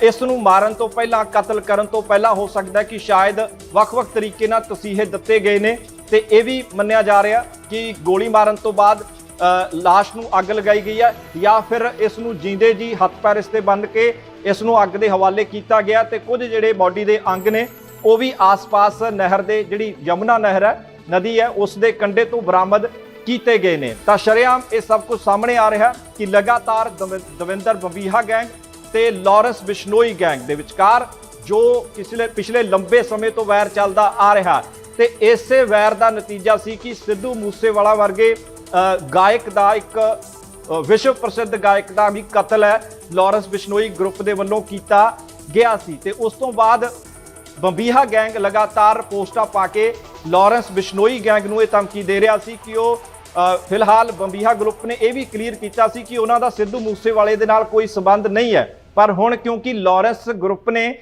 ਇਸ ਨੂੰ ਮਾਰਨ ਤੋਂ ਪਹਿਲਾਂ, ਕਤਲ ਕਰਨ ਤੋਂ ਪਹਿਲਾਂ ਹੋ ਸਕਦਾ ਕਿ ਸ਼ਾਇਦ ਵੱਖ-ਵੱਖ ਤਰੀਕੇ ਨਾਲ ਤਸੀਹੇ ਦਿੱਤੇ ਗਏ ਨੇ। ਤੇ ਇਹ ਵੀ ਮੰਨਿਆ ਜਾ ਰਿਹਾ ਕਿ ਗੋਲੀ ਮਾਰਨ ਤੋਂ ਬਾਅਦ ਲਾਸ਼ ਨੂੰ ਅੱਗ ਲਗਾਈ ਗਈ ਹੈ ਜਾਂ ਫਿਰ ਇਸ ਨੂੰ ਜਿੰਦੇ ਜੀ ਹੱਥ ਪੈਰ ਇਸ ਤੇ ਬੰਨ੍ਹ ਕੇ ਇਸ ਨੂੰ ਅੱਗ ਦੇ ਹਵਾਲੇ ਕੀਤਾ ਗਿਆ ਤੇ ਕੁਝ ਜਿਹੜੇ ਬਾਡੀ ਦੇ ਅੰਗ ਨੇ, ਉਹ ਵੀ ਆਸ-ਪਾਸ ਨਹਿਰ ਦੇ ਜਿਹੜੀ ਯਮੁਨਾ ਨਹਿਰ ਹੈ, ਨਦੀ ਹੈ, ਉਸ ਦੇ ਕੰਢੇ ਤੋਂ ਬਰਾਮਦ ਕੀਤੇ ਗਏ ਨੇ। ਤਾਂ ਸ਼ਰੇਆਮ ਇਹ ਸਭ ਕੁਝ ਸਾਹਮਣੇ ਆ ਰਿਹਾ ਕਿ ਲਗਾਤਾਰ ਦਵਿ- ਦਵਿੰਦਰ ਬਬੀਹਾ ਗੈਂਗ ਤੇ ਲਾਰੈਂਸ ਬਿਸ਼ਨੋਈ ਗੈਂਗ ਦੇ ਵਿਚਕਾਰ ਜੋ ਪਿਛਲੇ ਪਿਛਲੇ ਲੰਬੇ ਸਮੇਂ ਤੋਂ ਵੈਰ ਚੱਲਦਾ ਆ ਰਿਹਾ ਤੇ ਇਸੇ ਵੈਰ ਦਾ ਨਤੀਜਾ ਸੀ ਕਿ ਸਿੱਧੂ ਮੂਸੇਵਾਲਾ ਵਰਗੇ ਗਾਇਕ ਦਾ ਇੱਕ ਵਿਸ਼ਵ ਪ੍ਰਸਿੱਧ ਗਾਇਕ ਦਾ ਵੀ ਕਤਲ ਹੈ, ਲਾਰੈਂਸ ਬਿਸ਼ਨੋਈ ਗਰੁੱਪ ਦੇ ਵੱਲੋਂ ਕੀਤਾ ਗਿਆ ਸੀ ਤੇ ਉਸ ਤੋਂ ਬਾਅਦ ਬੰਬੀਹਾ ਗੈਂਗ ਲਗਾਤਾਰ ਪੋਸਟਾਂ ਪਾ ਕੇ ਲਾਰੈਂਸ ਬਿਸ਼ਨੋਈ ਗੈਂਗ ਨੂੰ ਇਹ ਧਮਕੀ ਦੇ ਰਿਹਾ ਸੀ ਕਿ ਉਹ ਫਿਲਹਾਲ ਬੰਬੀਹਾ ਗਰੁੱਪ ਨੇ ਇਹ ਵੀ ਕਲੀਅਰ ਕੀਤਾ ਸੀ ਕਿ ਉਹਨਾਂ ਦਾ ਸਿੱਧੂ ਮੂਸੇਵਾਲੇ ਦੇ ਨਾਲ ਕੋਈ ਸਬੰਧ ਨਹੀਂ ਹੈ। ਪਰ ਹੁਣ ਕਿਉਂਕਿ ਲਾਰੈਂਸ ਗਰੁੱਪ ਨੇ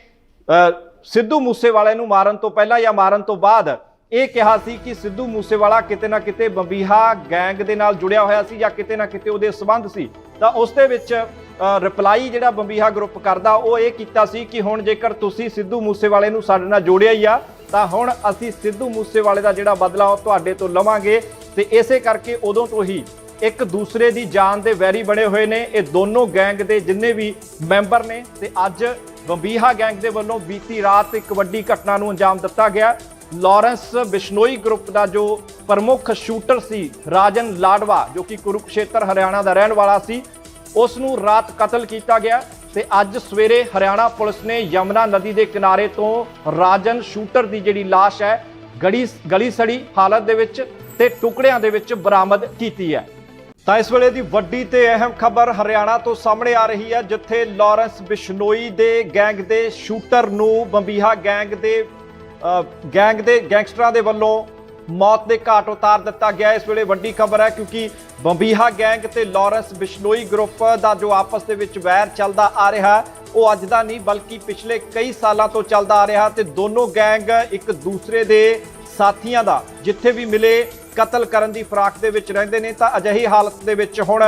ਸਿੱਧੂ ਮੂਸੇਵਾਲੇ ਨੂੰ ਮਾਰਨ ਤੋਂ ਪਹਿਲਾਂ ਜਾਂ ਮਾਰਨ ਤੋਂ ਬਾਅਦ ਇਹ ਕਿਹਾ ਸੀ ਕਿ ਸਿੱਧੂ ਮੂਸੇਵਾਲਾ ਕਿਤੇ ਨਾ ਕਿਤੇ ਬੰਬੀਹਾ ਗੈਂਗ ਦੇ ਨਾਲ ਜੁੜਿਆ ਹੋਇਆ ਸੀ ਜਾਂ ਕਿਤੇ ਨਾ ਕਿਤੇ ਉਹਦੇ ਸਬੰਧ ਸੀ। ਤਾਂ ਉਸ ਦੇ ਵਿੱਚ ਰਿਪਲਾਈ ਜਿਹੜਾ ਬੰਬੀਹਾ ਗਰੁੱਪ ਕਰਦਾ, ਉਹ ਇਹ ਕੀਤਾ ਸੀ ਕਿ ਹੁਣ ਜੇਕਰ ਤੁਸੀਂ ਸਿੱਧੂ ਮੂਸੇਵਾਲੇ ਨੂੰ ਸਾਡੇ ਨਾਲ ਜੋੜਿਆ ਹੀ ਆ, ਤਾਂ ਹੁਣ ਅਸੀਂ ਸਿੱਧੂ ਮੂਸੇਵਾਲੇ ਦਾ ਜਿਹੜਾ ਬਦਲਾ ਉਹ ਤੁਹਾਡੇ ਤੋਂ ਲਵਾਂਗੇ ਤੇ ਇਸੇ ਕਰਕੇ ਉਦੋਂ ਤੋਂ ਹੀ ਇੱਕ ਦੂਸਰੇ ਦੀ ਜਾਨ ਦੇ ਵੈਰੀ ਬਣੇ ਹੋਏ ਨੇ। ਇਹ ਦੋਨੋਂ ਗੈਂਗ ਦੇ ਜਿੰਨੇ ਵੀ ਮੈਂਬਰ ਨੇ ਤੇ ਅੱਜ ਬੰਬੀਹਾ ਗੈਂਗ ਦੇ ਵੱਲੋਂ ਬੀਤੀ ਰਾਤ ਇੱਕ ਵੱਡੀ ਘਟਨਾ ਨੂੰ ਅੰਜਾਮ ਦਿੱਤਾ ਗਿਆ। ਲਾਰੈਂਸ ਬਿਸ਼ਨੋਈ ਗਰੁੱਪ ਦਾ ਜੋ ਪ੍ਰਮੁੱਖ ਸ਼ੂਟਰ ਸੀ, ਰਾਜਨ ਲਾਡਵਾ, ਜੋ ਕਿ ਕੁਰੂਕਸ਼ੇਤਰ, ਹਰਿਆਣਾ ਦਾ ਰਹਿਣ ਵਾਲਾ ਸੀ, ਉਸ ਨੂੰ ਰਾਤ ਕਤਲ ਕੀਤਾ ਗਿਆ ਤੇ ਅੱਜ ਸਵੇਰੇ ਹਰਿਆਣਾ ਪੁਲਿਸ ਨੇ ਯਮਨਾ ਨਦੀ ਦੇ ਕਿਨਾਰੇ ਤੋਂ ਰਾਜਨ ਸ਼ੂਟਰ ਦੀ ਜਿਹੜੀ ਲਾਸ਼ ਹੈ, ਗੜੀ ਗਲੀ ਸੜੀ ਹਾਲਤ ਦੇ ਵਿੱਚ ਤੇ ਟੁਕੜਿਆਂ ਦੇ ਵਿੱਚ ਬਰਾਮਦ ਕੀਤੀ ਹੈ। ਤਾਂ ਇਸ ਵੇਲੇ ਦੀ ਵੱਡੀ ਤੇ ਅਹਿਮ ਖਬਰ ਹਰਿਆਣਾ ਤੋਂ ਸਾਹਮਣੇ ਆ ਰਹੀ ਹੈ, ਜਿੱਥੇ ਲਾਰੈਂਸ ਬਿਸ਼ਨੋਈ ਦੇ ਗੈਂਗ ਦੇ ਸ਼ੂਟਰ ਨੂੰ ਬੰਬੀਹਾ ਗੈਂਗ ਦੇ ਗੈਂਗ ਦੇ ਗੈਂਗਸਟਰਾਂ ਦੇ ਵੱਲੋਂ ਮੌਤ ਦੇ ਘਾਟ ਉਤਾਰ ਦਿੱਤਾ ਗਿਆ। ਇਸ ਵੇਲੇ ਵੱਡੀ ਖਬਰ ਹੈ ਕਿਉਂਕਿ ਬੰਬੀਹਾ ਗੈਂਗ ਤੇ ਲਾਰੈਂਸ ਬਿਸ਼ਨੋਈ ਗਰੁੱਪ ਦਾ ਜੋ ਆਪਸ ਦੇ ਵਿੱਚ ਵੈਰ ਚੱਲਦਾ ਆ ਰਿਹਾ, ਉਹ ਅੱਜ ਦਾ ਨਹੀਂ, ਬਲਕਿ ਪਿਛਲੇ ਕਈ ਸਾਲਾਂ ਤੋਂ ਚੱਲਦਾ ਆ ਰਿਹਾ ਤੇ ਦੋਨੋਂ ਗੈਂਗ ਇੱਕ ਦੂਸਰੇ ਦੇ ਸਾਥੀਆਂ ਦਾ, ਜਿੱਥੇ ਵੀ ਮਿਲੇ ਕਤਲ ਕਰਨ ਦੀ ਫਰਾਕ ਦੇ ਵਿੱਚ ਰਹਿੰਦੇ ਨੇ, ਤਾਂ ਅਜਿਹੀ ਹਾਲਤ ਦੇ ਵਿੱਚ ਹੁਣ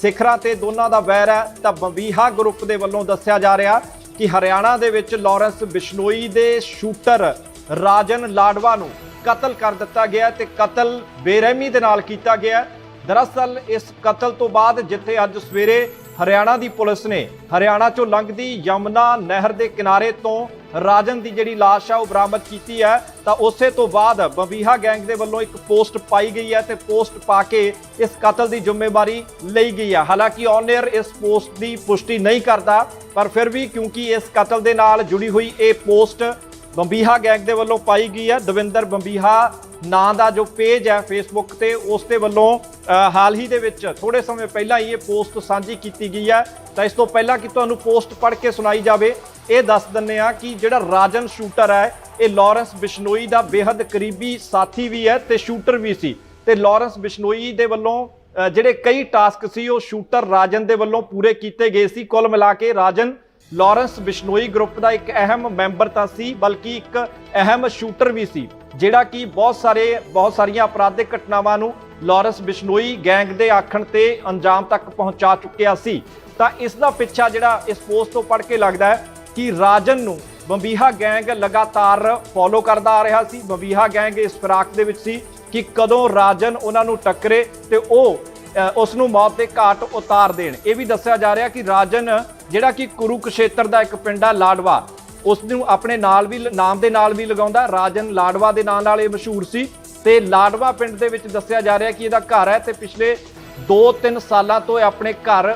ਸਿਖਰਾਂ ਤੇ ਦੋਨਾਂ ਦਾ ਵੈਰ ਹੈ। ਤਾਂ ਬੰਬੀਹਾ ਗਰੁੱਪ ਦੇ ਵੱਲੋਂ ਦੱਸਿਆ ਜਾ ਰਿਹਾ ਕਿ ਹਰਿਆਣਾ ਦੇ ਵਿੱਚ ਲਾਰੈਂਸ ਬਿਸ਼ਨੋਈ ਦੇ ਸ਼ੂਟਰ ਰਾਜਨ ਲਾਡਵਾ ਨੂੰ ਕਤਲ ਕਰ ਦਿੱਤਾ ਗਿਆ ਤੇ ਕਤਲ ਬੇਰਹਿਮੀ ਦੇ ਨਾਲ ਕੀਤਾ ਗਿਆ। ਦਰਅਸਲ, ਇਸ ਕਤਲ ਤੋਂ ਬਾਅਦ ਜਿੱਥੇ ਅੱਜ ਸਵੇਰੇ ਹਰਿਆਣਾ ਦੀ ਪੁਲਿਸ ਨੇ ਹਰਿਆਣਾ ਚੋਂ ਲੰਘਦੀ ਯਮਨਾ ਨਹਿਰ ਦੇ ਕਿਨਾਰੇ ਤੋਂ ਰਾਜਨ ਦੀ ਜਿਹੜੀ ਲਾਸ਼ ਆ, ਉਹ ਬਰਾਮਦ ਕੀਤੀ ਹੈ। ਤਾਂ ਉਸੇ ਤੋਂ ਬਾਅਦ ਬੰਬੀਹਾ ਗੈਂਗ ਦੇ ਵੱਲੋਂ ਇੱਕ ਪੋਸਟ ਪਾਈ ਗਈ ਹੈ ਤੇ ਪੋਸਟ ਪਾ ਕੇ ਇਸ ਕਤਲ ਦੀ ਜ਼ਿੰਮੇਵਾਰੀ ਲਈ ਗਈ ਹੈ। ਹਾਲਾਂਕਿ ਔਨ 에ਅਰ ਇਸ ਪੋਸਟ ਦੀ ਪੁਸ਼ਟੀ ਨਹੀਂ ਕਰਦਾ, ਪਰ ਫਿਰ ਵੀ ਕਿਉਂਕਿ ਇਸ ਕਤਲ ਦੇ ਨਾਲ ਜੁੜੀ ਹੋਈ ਇਹ ਪੋਸਟ ਬੰਬੀਹਾ ਗੈਂਗ ਦੇ ਵੱਲੋਂ ਪਾਈ ਗਈ ਹੈ। ਦਵਿੰਦਰ ਬੰਬੀਹਾ ਨਾਂ ਦਾ ਜੋ ਪੇਜ ਹੈ ਫੇਸਬੁੱਕ ਤੇ, ਉਸ ਦੇ ਵੱਲੋਂ ਹਾਲ ਹੀ ਦੇ ਵਿੱਚ ਥੋੜੇ ਸਮੇਂ ਪਹਿਲਾਂ ਹੀ ਇਹ ਪੋਸਟ ਸਾਂਝੀ ਕੀਤੀ ਗਈ ਹੈ। ਤਾਂ ਇਸ ਤੋਂ ਪਹਿਲਾਂ ਕਿ ਤੁਹਾਨੂੰ ਪੋਸਟ ਪੜ੍ਹ ਕੇ ਸੁਣਾਈ ਜਾਵੇ ਇਹ ਦੱਸ ਦਿੰਨੇ ਆ ਕਿ ਜਿਹੜਾ ਰਾਜਨ ਸ਼ੂਟਰ ਹੈ, ਇਹ ਲਾਰੈਂਸ ਬਿਸ਼ਨੋਈ ਦਾ ਬੇहद ਕਰੀਬੀ ਸਾਥੀ ਵੀ ਹੈ ਤੇ ਸ਼ੂਟਰ ਵੀ ਸੀ। ਤੇ ਲਾਰੈਂਸ ਬਿਸ਼ਨੋਈ ਦੇ ਵੱਲੋਂ ਜਿਹੜੇ ਕਈ ਟਾਸਕ ਸੀ, ਉਹ ਸ਼ੂਟਰ ਰਾਜਨ ਦੇ ਵੱਲੋਂ ਪੂਰੇ ਕੀਤੇ ਗਏ ਸੀ। ਕੁੱਲ ਮਿਲਾ ਕੇ ਰਾਜਨ, ਲਾਰੈਂਸ ਬਿਸ਼ਨੋਈ ਗਰੁੱਪ ਦਾ ਇੱਕ ਅਹਿਮ ਮੈਂਬਰ ਤਾਂ ਸੀ, ਬਲਕਿ ਇੱਕ ਅਹਿਮ ਸ਼ੂਟਰ ਵੀ ਸੀ, ਜਿਹੜਾ ਕਿ ਬਹੁਤ ਸਾਰੇ, ਬਹੁਤ ਸਾਰੀਆਂ ਅਪਰਾਧਿਕ ਘਟਨਾਵਾਂ ਨੂੰ ਲਾਰੈਂਸ ਬਿਸ਼ਨੋਈ ਗੈਂਗ ਦੇ ਆਖਣ ਤੇ ਅੰਜਾਮ ਤੱਕ ਪਹੁੰਚਾ ਚੁੱਕਿਆ ਸੀ। ਤਾਂ ਇਸ ਦਾ ਪਿੱਛਾ ਜਿਹੜਾ ਇਸ ਪੋਸਟ ਤੋਂ ਪੜ੍ਹ ਕੇ ਲੱਗਦਾ ਹੈ ਕਿ ਰਾਜਨ ਨੂੰ ਬੰਬੀਹਾ ਗੈਂਗ ਲਗਾਤਾਰ ਫੋਲੋ ਕਰਦਾ ਆ ਰਿਹਾ ਸੀ। ਬੰਬੀਹਾ ਗੈਂਗ ਇਸ ਫਿਰਾਕ ਦੇ ਵਿੱਚ ਸੀ ਕਿ ਕਦੋਂ ਰਾਜਨ ਉਹਨਾਂ ਨੂੰ ਟੱਕਰੇ ਤੇ ਉਹ ਅ, ਉਸ ਨੂੰ ਮੌਤ ਦੇ ਘਾਟ ਉਤਾਰ ਦੇਣ। ਇਹ ਵੀ ਦੱਸਿਆ ਜਾ ਰਿਹਾ ਕਿ ਰਾਜਨ ਜਿਹੜਾ ਕਿ ਕੁਰੂਕਸ਼ੇਤਰ ਦਾ ਇੱਕ ਪਿੰਡ ਆ ਲਾਡਵਾ ਉਸ ਨੂੰ ਆਪਣੇ ਨਾਲ ਵੀ ਨਾਮ ਦੇ ਨਾਲ ਵੀ ਲਗਾਉਂਦਾ। ਰਾਜਨ ਲਾਡਵਾ ਦੇ ਨਾਂ ਨਾਲ ਇਹ ਮਸ਼ਹੂਰ ਸੀ ਤੇ ਲਾਡਵਾ ਪਿੰਡ ਦੇ ਵਿੱਚ ਦੱਸਿਆ ਜਾ ਰਿਹਾ ਕਿ ਇਹਦਾ ਘਰ ਹੈ ਤੇ ਪਿਛਲੇ 2-3 ਸਾਲਾਂ ਤੋਂ ਇਹ ਆਪਣੇ ਘਰ